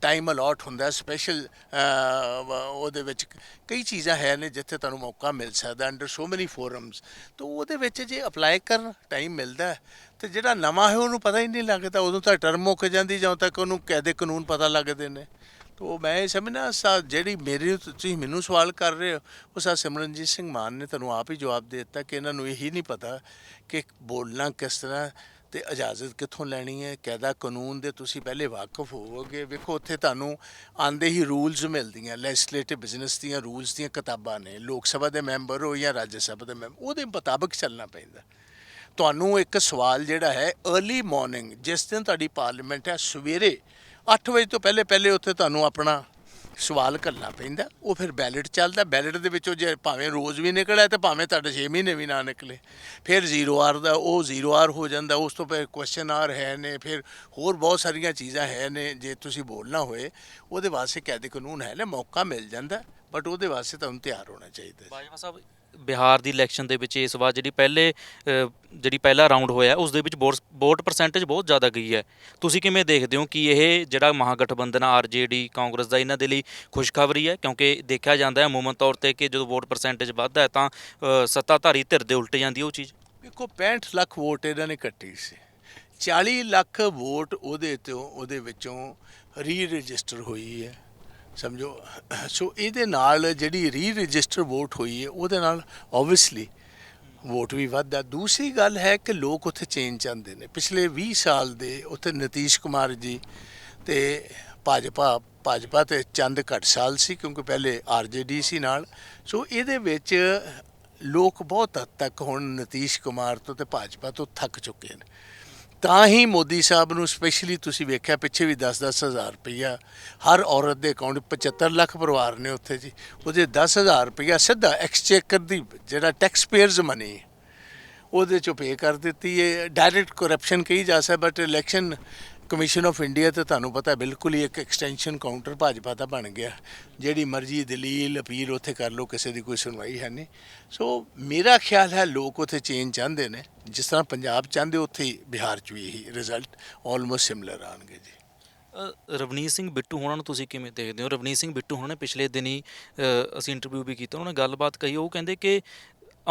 ਟਾਈਮ ਅਲੋਟ ਹੁੰਦਾ ਸਪੈਸ਼ਲ ਉਹਦੇ ਵਿੱਚ ਕਈ ਚੀਜ਼ਾਂ ਹੈ ਨੇ ਜਿੱਥੇ ਤੁਹਾਨੂੰ ਮੌਕਾ ਮਿਲ ਸਕਦਾ ਅੰਡਰ ਸੋ ਮੈਨੀ ਫੋਰਮਸ ਤਾਂ ਉਹਦੇ ਵਿੱਚ ਜੇ ਅਪਲਾਈ ਕਰਨ ਟਾਈਮ ਮਿਲਦਾ ਹੈ, ਤੇ ਜਿਹੜਾ ਨਵਾਂ ਹੈ ਉਹਨੂੰ ਪਤਾ ਹੀ ਨਹੀਂ ਲੱਗਦਾ। ਉਦੋਂ ਤਾਂ ਟਰਮ ਮੁੱਕ ਜਾਂਦੀ ਜਦੋਂ ਤੱਕ ਉਹਨੂੰ ਕਾਇਦੇ ਕਾਨੂੰਨ ਪਤਾ ਲੱਗਦੇ ਨੇ। ਤੋ ਮੈਂ ਇਹ ਸਮਝਣਾ ਸਾ ਜਿਹੜੀ ਮੇਰੇ ਤੁਸੀਂ ਮੈਨੂੰ ਸਵਾਲ ਕਰ ਰਹੇ ਹੋ, ਉਹ ਸਾ ਸਿਮਰਨਜੀਤ ਸਿੰਘ ਮਾਨ ਨੇ ਤੁਹਾਨੂੰ ਆਪ ਹੀ ਜਵਾਬ ਦੇ ਦਿੱਤਾ ਕਿ ਇਹਨਾਂ ਨੂੰ ਇਹੀ ਨਹੀਂ ਪਤਾ ਕਿ ਬੋਲਣਾ ਕਿਸ ਤਰ੍ਹਾਂ ਤੇ ਇਜਾਜ਼ਤ ਕਿੱਥੋਂ ਲੈਣੀ ਹੈ ਕਾਇਦਾ ਕਾਨੂੰਨ ਦੇ ਤੁਸੀਂ ਪਹਿਲੇ ਵਾਕਿਫ ਹੋਵੋਗੇ। ਵੇਖੋ, ਉੱਥੇ ਤੁਹਾਨੂੰ ਆਂਦੇ ਹੀ ਰੂਲਸ ਮਿਲਦੀਆਂ ਲੈਜਿਸਲੇਟਿਵ ਬਿਜ਼ਨਸ ਦੀਆਂ ਰੂਲਸ ਦੀਆਂ ਕਿਤਾਬਾਂ ਨੇ, ਲੋਕ ਸਭਾ ਦੇ ਮੈਂਬਰ ਹੋ ਜਾਂ ਰਾਜ ਸਭਾ ਦੇ ਮੈਂਬਰ, ਉਹਦੇ ਮੁਤਾਬਕ ਚੱਲਣਾ ਪੈਂਦਾ। ਤੁਹਾਨੂੰ ਇੱਕ ਸਵਾਲ ਜਿਹੜਾ ਹੈ अर्ਲੀ ਮਾਰਨਿੰਗ ਜਿਸ ਦਿਨ ਤੁਹਾਡੀ ਪਾਰਲੀਮੈਂਟ ਹੈ, ਸਵੇਰੇ 8 ਵਜੇ ਤੋਂ ਪਹਿਲੇ ਪਹਿਲੇ ਉੱਥੇ ਤੁਹਾਨੂੰ ਆਪਣਾ ਸਵਾਲ ਕਰਨਾ ਪੈਂਦਾ। ਉਹ ਫਿਰ ਬੈਲਟ ਚੱਲਦਾ। ਬੈਲਟ ਦੇ ਵਿੱਚੋਂ ਜੇ ਭਾਵੇਂ ਰੋਜ਼ ਵੀ ਨਿਕਲਿਆ ਤੇ ਭਾਵੇਂ ਤੁਹਾਡੇ 6 ਮਹੀਨੇ ਵੀ ਨਾ ਨਿਕਲੇ। ਫਿਰ ਜ਼ੀਰੋ ਆਰ ਦਾ ਉਹ ਜ਼ੀਰੋ ਆਰ ਹੋ ਜਾਂਦਾ। ਉਸ ਤੋਂ ਫਿਰ ਕੁਐਸਚਨ ਆਰ ਹੈ ਨੇ। ਫਿਰ ਹੋਰ ਬਹੁਤ ਸਾਰੀਆਂ ਚੀਜ਼ਾਂ ਹੈ ਨੇ ਜੇ ਤੁਸੀਂ ਬੋਲਣਾ ਹੋਏ। ਉਹਦੇ ਵਾਸਤੇ ਕਾਇਦੇ ਕਾਨੂੰਨ ਹੈ ਨੇ। ਮੌਕਾ ਮਿਲ ਜਾਂਦਾ। ਬਟ ਉਹਦੇ ਵਾਸਤੇ ਤੁਹਾਨੂੰ ਤਿਆਰ ਹੋਣਾ ਚਾਹੀਦਾ ਬਾਜਵਾ ਸਾਹਿਬ ਬਿਹਾਰ ਦੀ ਇਲੈਕਸ਼ਨ ਦੇ ਵਿੱਚ ਇਸ ਵਾਰ ਜਿਹੜੀ ਪਹਿਲੇ ਅ, ਜਿਹੜੀ ਪਹਿਲਾ ਰਾਊਂਡ ਹੋਇਆ ਉਸ ਦੇ ਵਿੱਚ ਵੋਟਸ ਵੋਟ ਪਰਸੈਂਟੇਜ ਬਹੁਤ ਜ਼ਿਆਦਾ ਗਈ ਹੈ। ਤੁਸੀਂ ਕਿਵੇਂ ਦੇਖਦੇ ਹੋ ਕਿ ਇਹ ਜਿਹੜਾ ਮਹਾਗਠਬੰਧਨ ਆਰਜੇਡੀ ਕਾਂਗਰਸ ਦਾ ਇਹਨਾਂ ਦੇ ਲਈ ਖੁਸ਼ਖਬਰੀ ਹੈ? ਕਿਉਂਕਿ ਦੇਖਿਆ ਜਾਂਦਾ ਹੈ ਅਮੂਮਨ ਤੌਰ ਤੇ ਕਿ ਜਦੋਂ ਵੋਟ ਪਰਸੈਂਟੇਜ ਵੱਧਦਾ ਹੈ ਤਾਂ ਅ, ਸੱਤਾਧਾਰੀ ਧਿਰ ਦੇ ਉਲਟ ਜਾਂਦੀ ਹੈ ਉਹ ਚੀਜ਼। ਦੇਖੋ 65 ਲੱਖ ਵੋਟ ਇਹਨਾਂ ਨੇ ਕੱਟੀ ਸੀ। 40 ਲੱਖ ਵੋਟ ਉਹਦੇ ਤੋਂ ਉਹਦੇ ਵਿੱਚੋਂ ਰੀ ਰਜਿਸਟਰ ਹੋਈ ਹੈ। ਸਮਝੋ। ਸੋ ਇਹਦੇ ਨਾਲ ਜਿਹੜੀ ਰੀ ਰਜਿਸਟਰ ਵੋਟ ਹੋਈ ਹੈ, ਉਹਦੇ ਨਾਲ ਆਬਵੀਅਸਲੀ ਵੋਟ ਵੀ ਵੱਧਦਾ ਦੂਸਰੀ ਗੱਲ ਹੈ ਕਿ ਲੋਕ ਉੱਥੇ ਚੇਂਜ ਚਾਹੁੰਦੇ ਨੇ। ਪਿਛਲੇ 20 ਸਾਲ ਦੇ ਉੱਥੇ ਨਤੀਸ਼ ਕੁਮਾਰ ਜੀ ਤੇ ਭਾਜਪਾ ਭਾਜਪਾ ਤੇ ਚੰਦ ਘੱਟ ਸਾਲ ਸੀ, ਕਿਉਂਕਿ ਪਹਿਲੇ ਆਰਜੇਡੀ ਸੀ ਨਾਲ। ਸੋ ਇਹਦੇ ਵਿੱਚ ਲੋਕ ਬਹੁਤ ਹੱਦ ਤੱਕ ਹੁਣ ਨਤੀਸ਼ ਕੁਮਾਰ ਤੋਂ ਤੇ ਭਾਜਪਾ ਤੋਂ ਥੱਕ ਚੁੱਕੇ ਨੇ। ਤਾਂ ਹੀ ਮੋਦੀ ਸਾਹਿਬ ਨੂੰ ਸਪੈਸ਼ਲੀ ਤੁਸੀਂ ਵੇਖਿਆ, ਪਿੱਛੇ ਵੀ 10-10 ਹਜ਼ਾਰ ਰੁਪਈਆ ਹਰ ਔਰਤ ਦੇ ਅਕਾਊਂਟ 75 ਲੱਖ ਪਰਿਵਾਰ ਨੇ ਉੱਥੇ ਜੀ। ਉਹਦੇ 10000 ਰੁਪਈਆ ਸਿੱਧਾ ਐਕਸਚੇਕਰ ਦੀ, ਜਿਹੜਾ ਟੈਕਸ ਪੇਅਰਸ ਮਨੀ ਉਹਦੇ ਚੋਂ ਪੇ ਕਰ ਦਿੱਤੀ ਹੈ। ਡਾਇਰੈਕਟ ਕਰਪਸ਼ਨ ਕਹੀ ਜਾ ਸਕਦਾ but election commission of India ਤੇ ਤੁਹਾਨੂੰ ਪਤਾ ਬਿਲਕੁਲ ਹੀ ਇੱਕ ਐਕਸਟੈਂਸ਼ਨ ਕਾਊਂਟਰ ਭਾਜਪਾ ਦਾ ਬਣ ਗਿਆ। ਜਿਹੜੀ ਮਰਜ਼ੀ ਦਲੀਲ, ਅਪੀਲ ਉੱਥੇ ਕਰ ਲਓ, ਕਿਸੇ ਦੀ ਕੋਈ ਸੁਣਵਾਈ ਹੈ ਨਹੀਂ। ਸੋ ਮੇਰਾ ਖਿਆਲ ਹੈ ਲੋਕ ਉੱਥੇ ਚੇਂਜ ਚਾਹੁੰਦੇ ਨੇ। ਜਿਸ ਤਰ੍ਹਾਂ ਪੰਜਾਬ ਚਾਹੁੰਦੇ, ਉੱਥੇ ਹੀ ਬਿਹਾਰ 'ਚ ਵੀ ਇਹੀ ਰਿਜ਼ਲਟ ਆਲਮੋਸਟ ਸਿਮਿਲਰ ਆਣਗੇ ਜੀ। ਰਵਨੀਤ ਸਿੰਘ ਬਿੱਟੂ ਹੋਣਾ ਨੂੰ ਤੁਸੀਂ ਕਿਵੇਂ ਦੇਖਦੇ ਹੋ? ਰਵਨੀਤ ਸਿੰਘ ਬਿੱਟੂ ਹੋਣਾ ਨੇ ਪਿਛਲੇ ਦਿਨੀ ਅਸੀਂ ਇੰਟਰਵਿਊ ਵੀ ਕੀਤਾ, ਉਹਨਾਂ ਨੇ ਗੱਲਬਾਤ ਕਹੀ। ਉਹ ਕਹਿੰਦੇ ਕਿ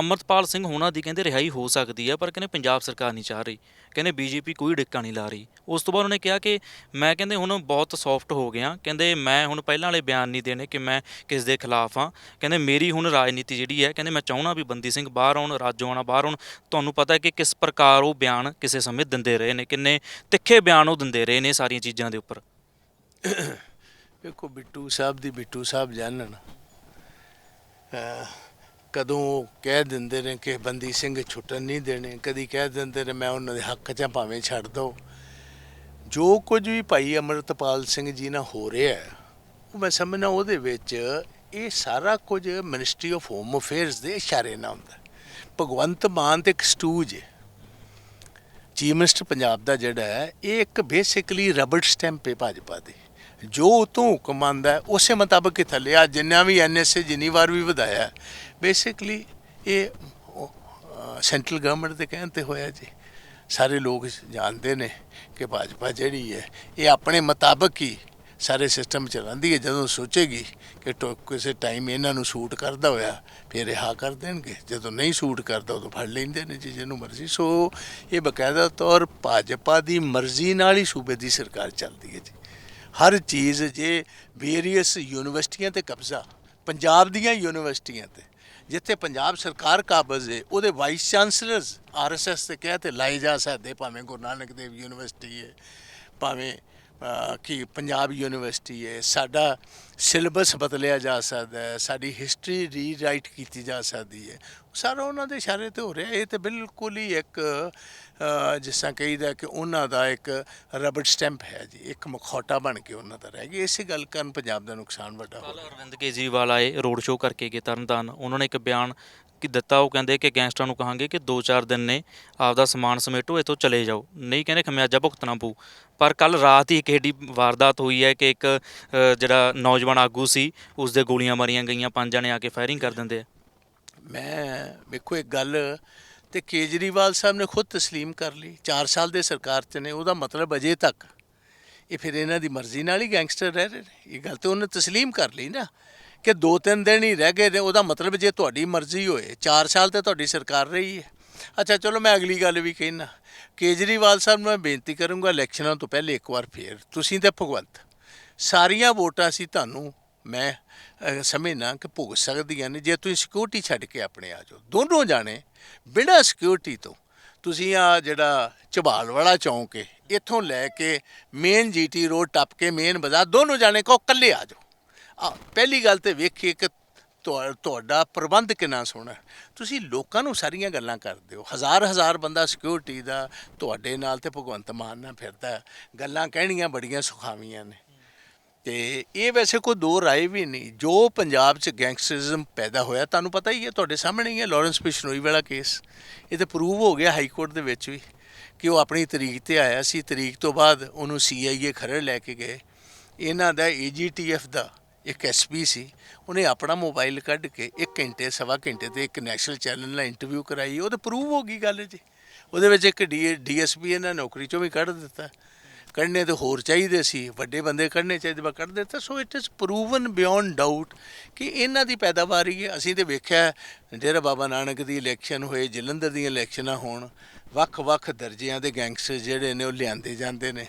ਅਮਰਤਪਾਲ ਸਿੰਘ ਹੋਣਾ ਦੀ ਕਹਿੰਦੇ ਰਿਹਾਈ ਹੋ ਸਕਦੀ ਹੈ, ਪਰ ਕਹਿੰਦੇ ਪੰਜਾਬ ਸਰਕਾਰ ਨਹੀਂ ਚਾਹ ਰਹੀ। ਕਹਿੰਦੇ ਬੀਜੇਪੀ ਕੋਈ ਡਿੱਕਾ ਨਹੀਂ ਲਾ ਰਹੀ। ਉਸ ਤੋਂ ਬਾਅਦ ਉਹਨੇ ਕਿਹਾ ਕਿ ਮੈਂ ਕਹਿੰਦੇ ਹੁਣ ਬਹੁਤ ਸੌਫਟ ਹੋ ਗਿਆ। ਕਹਿੰਦੇ ਮੈਂ ਹੁਣ ਪਹਿਲਾਂ ਵਾਲੇ ਬਿਆਨ ਨਹੀਂ ਦੇਣੇ ਕਿ ਮੈਂ ਕਿਸ ਦੇ ਖਿਲਾਫ ਹਾਂ। ਕਹਿੰਦੇ ਮੇਰੀ ਹੁਣ ਰਾਜਨੀਤੀ ਜਿਹੜੀ ਹੈ, ਕਹਿੰਦੇ ਮੈਂ ਚਾਹਣਾ ਵੀ ਬੰਦੀ ਸਿੰਘ ਬਾਹਰ ਆਉਣ, ਰਾਜੋ ਰਾਜੋਆਣਾ ਬਾਹਰ ਆਉਣ। ਤੁਹਾਨੂੰ ਪਤਾ ਹੈ ਕਿ ਕਿਸ ਪ੍ਰਕਾਰ ਉਹ ਬਿਆਨ ਕਿਸੇ ਸਮੇਂ ਦਿੰਦੇ ਰਹੇ ਨੇ, ਕਿੰਨੇ ਤਿੱਖੇ ਬਿਆਨ ਉਹ ਦਿੰਦੇ ਰਹੇ ਨੇ ਸਾਰੀਆਂ ਚੀਜ਼ਾਂ ਦੇ ਉੱਪਰ। ਵੇਖੋ ਬਿੱਟੂ ਸਾਹਿਬ ਦੀ ਬਿੱਟੂ ਸਾਹਿਬ ਜਾਣਨ। ਕਦੋਂ ਉਹ ਕਹਿ ਦਿੰਦੇ ਨੇ ਕਿ ਬੰਦੀ ਸਿੰਘ ਛੁੱਟਣ ਨਹੀਂ ਦੇਣੇ, ਕਦੀ ਕਹਿ ਦਿੰਦੇ ਨੇ ਮੈਂ ਉਹਨਾਂ ਦੇ ਹੱਕ 'ਚ ਭਾਵੇਂ ਛੱਡ ਦੋ। ਜੋ ਕੁਝ ਵੀ ਭਾਈ ਅਮਰਤਪਾਲ ਸਿੰਘ ਜੀ ਨਾਲ ਹੋ ਰਿਹਾ ਹੈ, ਉਹ ਮੈਂ ਸਮਝਣਾ ਉਹਦੇ ਵਿੱਚ ਇਹ ਸਾਰਾ ਕੁਝ ਮਿਨਿਸਟਰੀ ਆਫ ਹੋਮ ਅਫੇਅਰਸ ਦੇ ਇਸ਼ਾਰੇ ਨਾਲ ਹੁੰਦਾ ਭਗਵੰਤ ਮਾਨ ਤੇ ਇੱਕ ਸਟੂਜ ਹੈ। ਚੀਫ ਮਿਨਿਸਟਰ ਪੰਜਾਬ ਦਾ ਜਿਹੜਾ ਹੈ, ਇਹ ਇੱਕ ਬੇਸਿਕਲੀ ਰਬੜ ਸਟੈਂਪ ਹੈ ਭਾਜਪਾ ਦੀ। ਜੋ ਉਤੋਂ ਹੁਕਮ ਆਉਂਦਾ ਉਸੇ ਮੁਤਾਬਕ ਹੀ ਥੱਲੇ ਆ, ਜਿੰਨਾ ਵੀ ਐਨਐਸਏ ਜਿੰਨੀ ਵਾਰ ਵੀ ਵਧਾਇਆ ਬੇਸਿਕਲੀ ਇਹ ਸੈਂਟਰਲ ਗਵਰਨਮੈਂਟ ਦੇ ਕਹਿਣ ਤੇ ਹੋਇਆ ਜੀ। ਸਾਰੇ ਲੋਕ ਜਾਣਦੇ ਨੇ ਕਿ ਭਾਜਪਾ ਜਿਹੜੀ ਹੈ, ਇਹ ਆਪਣੇ ਮੁਤਾਬਕ ਹੀ ਸਾਰੇ ਸਿਸਟਮ ਚਲਾਉਂਦੀ ਹੈ। ਜਦੋਂ ਸੋਚੇਗੀ ਕਿ ਟੋ- ਕਿਸੇ ਟਾਈਮ ਇਹਨਾਂ ਨੂੰ ਸੂਟ ਕਰਦਾ ਹੋਇਆ, ਫਿਰ ਰਿਹਾ ਕਰ ਦੇਣਗੇ। ਜਦੋਂ ਨਹੀਂ ਸੂਟ ਕਰਦਾ, ਉਦੋਂ ਫੜ ਲੈਂਦੇ ਨੇ ਜੀ, ਜਿਹਨੂੰ ਮਰਜ਼ੀ। ਸੋ ਇਹ ਬਕਾਇਦਾ ਤੌਰ ਭਾਜਪਾ ਦੀ ਮਰਜ਼ੀ ਨਾਲ ਹੀ ਸੂਬੇ ਦੀ ਸਰਕਾਰ ਚੱਲਦੀ ਹੈ ਜੀ। ਹਰ ਚੀਜ਼ ਜੇ ਵੇਰੀਅਸ ਯੂਨੀਵਰਸਿਟੀਆਂ ਤੇ ਕਬਜ਼ਾ, ਪੰਜਾਬ ਦੀਆਂ ਯੂਨੀਵਰਸਿਟੀਆਂ ਤੇ ਜਿੱਥੇ ਪੰਜਾਬ ਸਰਕਾਰ ਕਾਬਜ਼ ਹੈ ਉਹਦੇ ਵਾਈਸ ਚਾਂਸਲਰਸ ਆਰਐਸਐਸ ਤੇ ਕਹਿ ਤੇ ਲਾਏ ਜਾ ਸਕਦੇ, ਭਾਵੇਂ ਗੁਰੂ ਨਾਨਕ ਦੇਵ ਯੂਨੀਵਰਸਿਟੀ ਹੈ ਭਾਵੇਂ ਕਿ ਪੰਜਾਬ ਯੂਨੀਵਰਸਿਟੀ ਹੈ ਸਾਡਾ ਸਿਲੇਬਸ ਬਦਲਿਆ ਜਾ ਸਕਦਾ ਹੈ, ਸਾਡੀ ਹਿਸਟਰੀ ਰੀਰਾਈਟ ਕੀਤੀ ਜਾ ਸਕਦੀ ਹੈ ਸਾਰਾ ਉਹਨਾਂ ਦੇ ਇਸ਼ਾਰੇ ਤੇ ਹੋ ਰਿਹਾ, ਇਹ ਤੇ ਬਿਲਕੁਲ ਹੀ ਇੱਕ ਜਿਸ ਤਰ੍ਹਾਂ ਕਹੀਦਾ ਕਿ ਉਹਨਾਂ ਦਾ ਇੱਕ ਰਬੜ ਸਟੈਂਪ ਹੈ ਜੀ ਇੱਕ ਮਖੌਟਾ ਬਣ ਕੇ ਉਹਨਾਂ ਦਾ ਰਹਿ ਗਿਆ। ਇਸੇ ਗੱਲ ਕਾਰਨ ਪੰਜਾਬ ਦਾ ਨੁਕਸਾਨ ਵੱਡਾ ਹੋ ਰਿਹਾ ਅਰਵਿੰਦ ਕੇਜਰੀਵਾਲ ਆਏ ਰੋਡ ਸ਼ੋਅ ਕਰਕੇ ਗਏ ਤਰਨਤਾਰਨ। ਉਹਨਾਂ ਨੇ ਇੱਕ ਬਿਆਨ ਕਿ ਦਿੱਤਾ ਉਹ ਕਹਿੰਦੇ ਕਿ ਗੈਂਗਸਟਰਾਂ ਨੂੰ ਕਹਾਂਗੇ ਕਿ 2-4 ਦਿਨ ਨੇ ਆਪਦਾ ਸਮਾਨ ਸਮੇਟੋ ਇੱਥੋਂ ਚਲੇ ਜਾਓ। ਨਹੀਂ ਕਹਿੰਦੇ ਖਮਿਆਜਾ ਭੁਗਤਣਾ ਪਊ। ਪਰ ਕੱਲ ਰਾਤ ਹੀ ਇੱਕ ਏਡੀ ਵਾਰਦਾਤ ਹੋਈ ਹੈ ਕਿ ਇੱਕ ਜਿਹੜਾ ਨੌਜਵਾਨ ਆਗੂ ਸੀ ਉਸ ਦੇ ਗੋਲੀਆਂ ਮਾਰੀਆਂ ਗਈਆਂ ਪੰਜ ਜਣੇ ਆ ਕੇ ਫਾਇਰਿੰਗ ਕਰ ਦਿੰਦੇ ਆ। ਮੈਂ ਵੇਖੋ ਇੱਕ ਗੱਲ ਤੇ ਕੇਜਰੀਵਾਲ ਸਾਹਿਬ ਨੇ ਖੁਦ تسلیم ਕਰ ਲਈ 4 ਸਾਲ ਦੇ ਸਰਕਾਰ 'ਚ ਨੇ ਉਹਦਾ ਮਤਲਬ ਅਜੇ ਤੱਕ ਇਹ ਫਿਰ ਇਹਨਾਂ ਦੀ ਮਰਜ਼ੀ ਨਾਲ ਹੀ ਗੈਂਗਸਟਰ ਰਹਿ ਰਹੇ ਨੇ ਇਹ ਗੱਲ ਤੇ ਉਹਨੇ تسلیم ਕਰ ਲਈ ਨਾ ਕਿ ਦੋ ਤਿੰਨ ਦਿਨ ਹੀ ਰਹਿ ਗਏ ਨੇ ਉਹਦਾ ਮਤਲਬ ਜੇ ਤੁਹਾਡੀ ਮਰਜ਼ੀ ਹੋਏ 4 ਸਾਲ ਤੇ ਤੁਹਾਡੀ ਸਰਕਾਰ ਰਹੀ ਹੈ ਅੱਛਾ ਚਲੋ ਮੈਂ ਅਗਲੀ ਗੱਲ ਵੀ ਕਹਿਣਾ ਕੇਜਰੀਵਾਲ ਸਾਹਿਬ ਨੂੰ ਮੈਂ ਬੇਨਤੀ ਕਰੂੰਗਾ ਇਲੈਕਸ਼ਨਾਂ ਤੋਂ ਪਹਿਲੇ ਇੱਕ ਵਾਰ ਫੇਰ ਤੁਸੀਂ ਤੇ ਭਗਵੰਤ ਸਾਰੀਆਂ ਵੋਟਾਂ ਸੀ ਤੁਹਾਨੂੰ ਮੈਂ ਅਹ, ਸਮਝਣਾ ਕਿ ਭੁਗ ਸਕਦੀਆਂ ਨੇ ਜੇ ਤੁਸੀਂ ਸਿਕਿਉਰਿਟੀ ਛੱਡ ਕੇ ਆਪਣੇ ਆ ਜਾਓ ਦੋਨੋਂ ਜਾਣੇ ਬਿਨਾਂ ਸਿਕਿਉਰਿਟੀ ਤੋਂ ਤੁਸੀਂ ਆ ਜਿਹੜਾ ਝਬਾਲ ਵਾਲਾ ਚੌਂਕ ਹੈ ਇੱਥੋਂ ਲੈ ਕੇ ਮੇਨ ਜੀਟੀ ਰੋਡ ਟੱਪ ਕੇ ਮੇਨ ਬਾਜ਼ਾਰ, ਦੋਨੋਂ ਜਾਣੇ ਕੋ ਇਕੱਲੇ ਆ ਜਾਓ। ਆ ਪਹਿਲੀ ਗੱਲ ਤੇ ਵੇਖੀਏ ਕਿ ਤੁਹਾ- ਤੁਹਾਡਾ ਪ੍ਰਬੰਧ ਕਿੰਨਾ ਸੋਹਣਾ ਤੁਸੀਂ ਲੋਕਾਂ ਨੂੰ ਸਾਰੀਆਂ ਗੱਲਾਂ ਕਰਦੇ ਹੋ ਹਜ਼ਾਰ ਹਜ਼ਾਰ ਬੰਦਾ ਸਿਕਿਉਰਿਟੀ ਦਾ, ਤੁਹਾਡੇ ਨਾਲ ਤੇ ਭਗਵੰਤ ਮਾਨ ਨਾਲ ਫਿਰਦਾ ਗੱਲਾਂ ਕਹਿਣੀਆਂ ਬੜੀਆਂ ਸੁਖਾਵੀਆਂ ਨੇ। ਤੇ ਇਹ ਵੈਸੇ ਕੋਈ ਦੋ ਰਾਏ ਵੀ ਨਹੀਂ। ਜੋ ਪੰਜਾਬ 'ਚ ਗੈਂਗਸਟਰਿਜ਼ਮ ਪੈਦਾ ਹੋਇਆ, ਤੁਹਾਨੂੰ ਪਤਾ ਹੀ ਹੈ, ਤੁਹਾਡੇ ਸਾਹਮਣੇ ਹੀ ਹੈ ਲਾਰੈਂਸ ਬਿਸ਼ਨੋਈ ਵਾਲਾ ਕੇਸ। ਇਹ ਤੇ ਪ੍ਰੂਵ ਹੋ ਗਿਆ ਹਾਈ ਕੋਰਟ ਦੇ ਵਿੱਚ ਵੀ ਕਿ ਉਹ ਆਪਣੀ ਤਰੀਕ ਤੇ ਆਇਆ ਸੀ। ਤਰੀਕ ਤੋਂ ਬਾਅਦ ਉਹਨੂੰ ਸੀਆਈਏ ਖਰੜ ਲੈ ਕੇ ਗਏ। ਇਹਨਾਂ ਦਾ ਏਜੀਟੀਐਫ ਦਾ ਇੱਕ ਐਸਪੀ ਸੀ। ਉਹਨੇ ਆਪਣਾ ਮੋਬਾਈਲ ਕੱਢ ਕੇ 1 ਘੰਟੇ, ਸਵਾ ਘੰਟੇ ਤੇ ਇੱਕ ਨੈਸ਼ਨਲ ਚੈਨਲ ਨਾਲ ਇੰਟਰਵਿਊ ਕਰਾਈ। ਉਹ ਤੇ ਪ੍ਰੂਵ ਹੋ ਗਈ ਗੱਲ ਜੀ। ਉਹਦੇ ਵਿੱਚ ਇੱਕ ਡੀਐਸਪੀ ਇਹਨਾਂ ਨੌਕਰੀ ਚੋਂ ਵੀ ਕੱਢ ਦਿੱਤਾ। ਕੱਢਣੇ ਤੇ ਹੋਰ ਚਾਹੀਦੇ ਸੀ, ਵੱਡੇ ਬੰਦੇ ਕੱਢਣੇ ਚਾਹੀਦੇ ਬਾ ਕੱਢ ਦਿੱਤਾ so it is proven beyond doubt ਕਿ ਇਹਨਾਂ ਦੀ ਪੈਦਾਵਾਰ ਹੀ। ਹੈ ਅਸੀਂ ਤੇ ਵੇਖਿਆ ਡੇਰਾ ਬਾਬਾ ਨਾਨਕ ਦੀ ਇਲੈਕਸ਼ਨ ਹੋਏ, ਜਲੰਧਰ ਦੀਆਂ ਇਲੈਕਸ਼ਨਾਂ ਹੋਣ, ਵੱਖ-ਵੱਖ ਦਰਜਿਆਂ ਦੇ ਗੈਂਗਸਟਰ ਜਿਹੜੇ ਨੇ ਉਹ ਲਿਆਂਦੇ ਜਾਂਦੇ ਨੇ।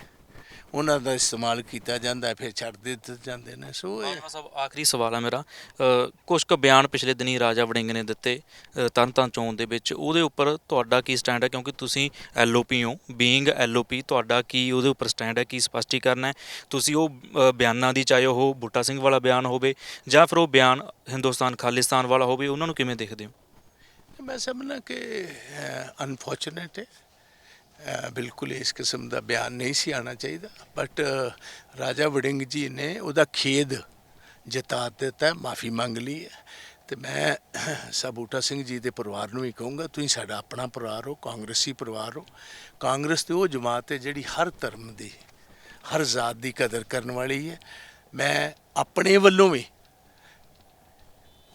ਉਹਨਾਂ ਦਾ ਇਸਤੇਮਾਲ ਕੀਤਾ ਜਾਂਦਾ ਫਿਰ ਛੱਡ ਦਿੱਤੇ ਜਾਂਦੇ ਨੇ। ਸੋ ਇਹ ਸਾਹਿਬ ਆਖਰੀ ਸਵਾਲ ਹੈ ਮੇਰਾ। ਕੁਝ ਕੁ ਬਿਆਨ ਪਿਛਲੇ ਦਿਨੀ ਰਾਜਾ ਵੜਿੰਗ ਨੇ ਦਿੱਤੇ ਤਰਨਤਾਰਨ ਚੋਣ ਦੇ ਵਿੱਚ। ਉਹਦੇ ਉੱਪਰ ਤੁਹਾਡਾ ਕੀ ਸਟੈਂਡ ਹੈ? ਕਿਉਂਕਿ ਤੁਸੀਂ ਐਲਓਪੀ ਹੋ। ਬੀਇੰਗ ਐਲਓਪੀ ਤੁਹਾਡਾ ਕੀ ਉਹਦੇ ਉੱਪਰ ਸਟੈਂਡ ਹੈ? ਕੀ ਸਪਸ਼ਟੀਕਰਨ ਹੈ? ਤੁਸੀਂ ਉਹ ਬਿਆਨਾਂ ਦੀ ਚਾਹੇ ਉਹ ਬੂਟਾ ਸਿੰਘ ਵਾਲਾ ਬਿਆਨ ਹੋਵੇ ਜਾਂ ਫਿਰ ਉਹ ਬਿਆਨ ਹਿੰਦੁਸਤਾਨ ਖਾਲਿਸਤਾਨ ਵਾਲਾ ਹੋਵੇ ਉਹਨਾਂ ਨੂੰ ਕਿਵੇਂ ਦੇਖਦੇ ਹੋ? ਮੈਂ ਸਮਝਣਾ ਕਿ ਅਨਫੋਰਚੂਨੇਟ ਹੈ। ਬਿਲਕੁਲ ਇਸ ਕਿਸਮ ਦਾ ਬਿਆਨ ਨਹੀਂ ਸੀ ਆਣਾ ਚਾਹੀਦਾ। ਬਟ ਰਾਜਾ ਵੜਿੰਗ ਜੀ ਨੇ ਉਹਦਾ ਖੇਦ ਜਤਾ ਦਿੱਤਾ, ਮਾਫੀ ਮੰਗ ਲਈ ਹੈ। ਤੇ ਮੈਂ ਸਭ ਸਿੰਘ ਜੀ ਦੇ ਪਰਿਵਾਰ ਨੂੰ ਵੀ ਕਹੂੰਗਾ, ਤੁਸੀਂ ਸਾਡਾ ਆਪਣਾ ਪਰਿਵਾਰ ਹੋ, ਕਾਂਗਰਸੀ ਪਰਿਵਾਰ ਹੋ। ਕਾਂਗਰਸ ਤੇ ਉਹ ਜਮਾਤ ਹੈ ਜਿਹੜੀ ਹਰ ਧਰਮ ਦੀ, ਹਰ ਜ਼ਾਤ ਦੀ ਕਦਰ ਕਰਨ ਵਾਲੀ ਹੈ। ਮੈਂ ਆਪਣੇ ਵੱਲੋਂ ਵੀ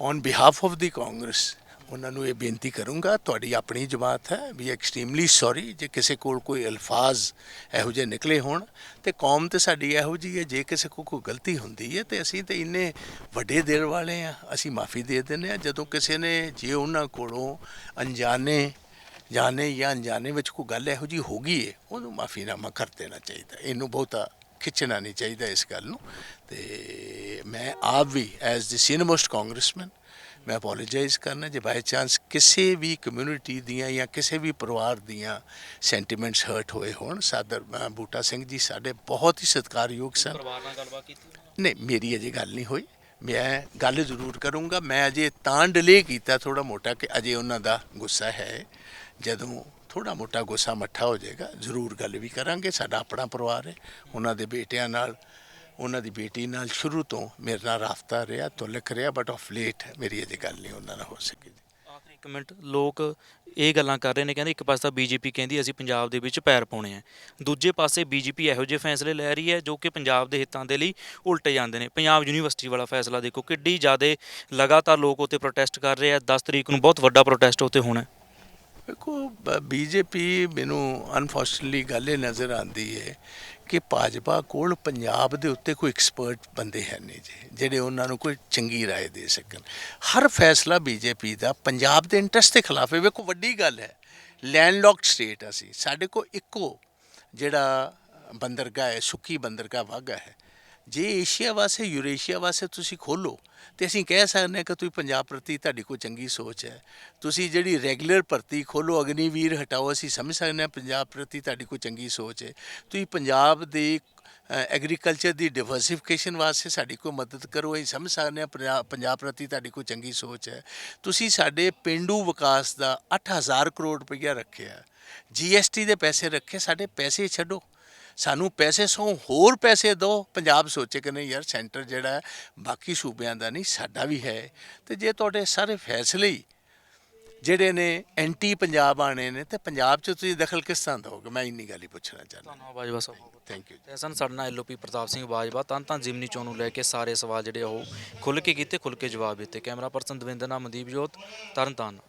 on behalf of the Congress ਉਹਨਾਂ ਨੂੰ ਇਹ ਬੇਨਤੀ ਕਰੂੰਗਾ, ਤੁਹਾਡੀ ਆਪਣੀ ਜਮਾਤ ਹੈ ਵੀ ਐਕਸਟ੍ਰੀਮਲੀ ਸੌਰੀ ਜੇ ਕਿਸੇ ਕੋਲ ਕੋਈ ਅਲਫਾਜ਼ ਇਹੋ ਜਿਹੇ ਨਿਕਲੇ ਹੋਣ, ਤੇ ਕੌਮ ਤੇ ਸਾਡੀ ਇਹੋ ਜਿਹੀ ਹੈ, ਜੇ ਕਿਸੇ ਕੋਲ ਕੋਈ ਗਲਤੀ ਹੁੰਦੀ ਹੈ, ਤੇ ਅਸੀਂ ਤੇ ਇੰਨੇ ਵੱਡੇ ਦਿਲ ਵਾਲੇ ਆ ਅਸੀਂ ਮਾਫੀ ਦੇ ਦਿੰਦੇ ਆ ਜਦੋਂ ਕਿਸੇ ਨੇ, ਜੇ ਉਹਨਾਂ ਕੋਲੋਂ ਅਣਜਾਣੇ, ਜਾਣੇ ਜਾਂ ਅਣਜਾਣੇ ਵਿੱਚ ਕੋਈ ਗੱਲ ਇਹੋ ਜਿਹੀ ਹੋ ਗਈ ਹੈ, ਉਹਨੂੰ ਮਾਫੀਨਾਮਾ ਕਰ ਦੇਣਾ ਚਾਹੀਦਾ ਇਹਨੂੰ ਬਹੁਤਾ ਖਿੱਚਣਾ ਨਹੀਂ ਚਾਹੀਦਾ ਇਸ ਗੱਲ ਨੂੰ, ਤੇ ਮੈਂ ਆਪ ਵੀ as the senior most congressman ਮੈਂ ਅਪੋਲੋਜਾਈਜ਼ ਕਰਨਾ ਜੇ ਬਾਈ ਚਾਂਸ ਕਿਸੇ ਵੀ ਕਮਿਊਨਿਟੀ ਦੀਆਂ ਜਾਂ ਕਿਸੇ ਵੀ ਪਰਿਵਾਰ ਦੀਆਂ ਸੈਂਟੀਮੈਂਟਸ ਹਰਟ ਹੋਏ ਹੋਣ ਸਾਦਰ ਬੂਟਾ ਸਿੰਘ ਜੀ ਸਾਡੇ ਬਹੁਤ ਹੀ ਸਤਿਕਾਰਯੋਗ ਸਨ। ਪਰਿਵਾਰ ਨਾਲ ਗੱਲਬਾਤ ਕੀਤੀ? ਨਹੀਂ ਮੇਰੀ ਅਜੇ ਗੱਲ ਨਹੀਂ ਹੋਈ। ਮੈਂ ਗੱਲ ਜ਼ਰੂਰ ਕਰੂੰਗਾ। ਮੈਂ ਅਜੇ ਤਾਂ ਡਿਲੇ ਕੀਤਾ ਥੋੜਾ ਮੋਟਾ ਕਿ ਅਜੇ ਉਹਨਾਂ ਦਾ ਗੁੱਸਾ ਹੈ। ਜਦੋਂ ਥੋੜਾ ਮੋਟਾ ਗੁੱਸਾ ਮੱਠਾ ਹੋ ਜਾਏਗਾ ਜ਼ਰੂਰ ਗੱਲ ਵੀ ਕਰਾਂਗੇ। ਸਾਡਾ ਆਪਣਾ ਪਰਿਵਾਰ ਹੈ। ਉਹਨਾਂ ਦੇ ਬੇਟਿਆਂ ਨਾਲ ਉਹਨਾਂ ਦੀ ਬੇਟੀ ਨਾਲ ਸ਼ੁਰੂ ਤੋਂ ਮੇਰੇ ਨਾਲ ਰਾਫਤਾ ਰਿਹਾ ਤੁਲਕ ਰਿਹਾ ਬਟ ਆਫ ਲੇਟ ਮੇਰੀ ਇਹਦੀ ਗੱਲ ਨਹੀਂ ਉਹਨਾਂ ਨਾਲ ਹੋ ਸਕੀ ਆਖਰੀ ਇੱਕ ਮਿੰਟ, ਲੋਕ ਇਹ ਗੱਲਾਂ ਕਰ ਰਹੇ ਨੇ, ਕਹਿੰਦੇ ਇੱਕ ਪਾਸੇ ਤਾਂ ਬੀਜੇਪੀ ਕਹਿੰਦੀ ਅਸੀਂ ਪੰਜਾਬ ਦੇ ਵਿੱਚ ਪੈਰ ਪਾਉਣੇ ਆ। ਦੂਜੇ ਪਾਸੇ ਬੀਜੇਪੀ ਇਹੋ ਜਿਹੇ ਫੈਸਲੇ ਲੈ ਰਹੀ ਹੈ ਜੋ ਕਿ ਪੰਜਾਬ ਦੇ ਹਿੱਤਾਂ ਦੇ ਲਈ ਉਲਟੇ ਜਾਂਦੇ ਨੇ। ਪੰਜਾਬ ਯੂਨੀਵਰਸਿਟੀ ਵਾਲਾ ਫੈਸਲਾ ਦੇਖੋ, ਕਿੱਡੀ ਜ਼ਿਆਦਾ ਲਗਾਤਾਰ ਲੋਕ ਉੱਤੇ ਪ੍ਰੋਟੈਸਟ ਕਰ ਰਹੇ ਆ। 10 ਤਰੀਕ ਨੂੰ ਬਹੁਤ ਵੱਡਾ ਪ੍ਰੋਟੈਸਟ ਉੱਤੇ ਹੋਣਾ। ਵੇਖੋ ਬੀਜੇਪੀ ਮੈਨੂੰ ਅਨਫੋਰਚੂਨਟਲੀ ਗੱਲ ਇਹ ਨਜ਼ਰ ਆਉਂਦੀ ਹੈ ਕਿ ਭਾਜਪਾ ਕੋਲ ਪੰਜਾਬ ਦੇ ਉੱਤੇ ਕੋਈ ਐਕਸਪਰਟ ਬੰਦੇ ਹੈ ਨਹੀਂ ਜੀ ਜਿਹੜੇ ਉਹਨਾਂ ਨੂੰ ਕੋਈ ਚੰਗੀ رائے ਦੇ ਸਕਣ ਹਰ ਫੈਸਲਾ ਬੀਜੇਪੀ ਦਾ ਪੰਜਾਬ ਦੇ ਇੰਟਰਸਟ ਦੇ ਖਿਲਾਫ ਹੈ ਵੇਖੋ ਵੱਡੀ ਗੱਲ ਹੈ ਲੈਂਡਲੌਕਡ ਸਟੇਟ ਅਸੀਂ ਸਾਡੇ ਕੋਲ ਇੱਕੋ ਜਿਹੜਾ ਬੰਦਰਗਾਹ ਹੈ ਸੁੱਕੀ ਬੰਦਰਗਾਹ ਵਾਗਾ ਹੈ ਜੇ ਏਸ਼ੀਆ ਵਾਸਤੇ, ਯੂਰੇਸ਼ੀਆ ਵਾਸਤੇ ਤੁਸੀਂ ਖੋਲੋ ਤੇ ਅਸੀਂ ਕਹਿ ਸਕਦੇ ਹਾਂ ਕਿ ਤੁਸੀਂ ਪੰਜਾਬ ਪ੍ਰਤੀ ਤੁਹਾਡੀ ਕੋਈ ਚੰਗੀ ਸੋਚ ਹੈ। ਤੁਸੀਂ ਜਿਹੜੀ ਰੈਗੂਲਰ ਭਰਤੀ ਖੋਲੋ ਅਗਨੀਵੀਰ ਹਟਾਓ, ਅਸੀਂ ਸਮਝ ਸਕਦੇ ਹਾਂ ਪੰਜਾਬ ਪ੍ਰਤੀ ਤੁਹਾਡੀ ਕੋਈ ਚੰਗੀ ਸੋਚ ਹੈ। ਤੁਸੀਂ ਪੰਜਾਬ ਦੇ ਐਗਰੀਕਲਚਰ ਦੀ ਡਿਵਰਸਿਫਿਕੇਸ਼ਨ ਵਾਸਤੇ ਸਾਡੀ ਕੋਈ ਮਦਦ ਕਰੋ, ਅਸੀਂ ਸਮਝ ਸਕਦੇ ਹਾਂ ਪੰਜਾਬ ਪੰਜਾਬ ਪ੍ਰਤੀ ਤੁਹਾਡੀ ਕੋਈ ਚੰਗੀ ਸੋਚ ਹੈ। ਤੁਸੀਂ ਸਾਡੇ ਪਿੰਡੂ ਵਿਕਾਸ ਦਾ 8000 ਕਰੋੜ ਰੁਪਈਆ ਰੱਖਿਆ। ਜੀਐਸਟੀ ਦੇ ਪੈਸੇ ਰੱਖੇ, ਸਾਡੇ ਪੈਸੇ ਛੱਡੋ। ਸਾਨੂੰ ਪੈਸੇ ਸੋ ਹੋਰ ਪੈਸੇ ਦਿਓ ਪੰਜਾਬ ਸੋਚੇ ਕਿ ਨਹੀਂ ਯਾਰ ਸੈਂਟਰ ਜਿਹੜਾ ਬਾਕੀ ਸੂਬਿਆਂ ਦਾ ਨਹੀਂ ਸਾਡਾ ਵੀ ਹੈ। ਤੇ ਜੇ ਤੁਹਾਡੇ ਸਾਰੇ ਫੈਸਲੇ ਹੀ ਜਿਹੜੇ ਨੇ ਐਂਟੀ ਪੰਜਾਬ ਆਣੇ ਨੇ ਤੇ ਪੰਜਾਬ 'ਚ ਤੁਸੀਂ ਦਖਲ ਕਿਸ ਤਰ੍ਹਾਂ ਦਿਓਗੇ? ਮੈਂ ਇੰਨੀ ਗੱਲ ਹੀ ਪੁੱਛਣਾ ਚਾਹੁੰਦਾ। ਧੰਨਵਾਦ ਬਾਜਵਾ ਸਾਹਿਬ। ਥੈਂਕ ਯੂ ਤੇ ਸਨ ਸਾਡੇ ਨਾਲ ਐਲਓਪੀ ਪ੍ਰਤਾਪ ਸਿੰਘ ਬਾਜਵਾ ਤਾਂ ਤਾਂ ਜਿਮਨੀ ਚੋਣ ਨੂੰ ਲੈ ਕੇ ਸਾਰੇ ਸਵਾਲ ਜਿਹੜੇ ਉਹ ਖੁੱਲ ਕੇ ਕੀਤੇ ਖੁੱਲ ਕੇ ਜਵਾਬ ਦਿੱਤੇ। ਕੈਮਰਾ ਪਰਸਨ ਦਵਿੰਦਰ ਨਾਲ ਮਨਦੀਪ ਜੋਤ ਤਰਨਤਾਰਨ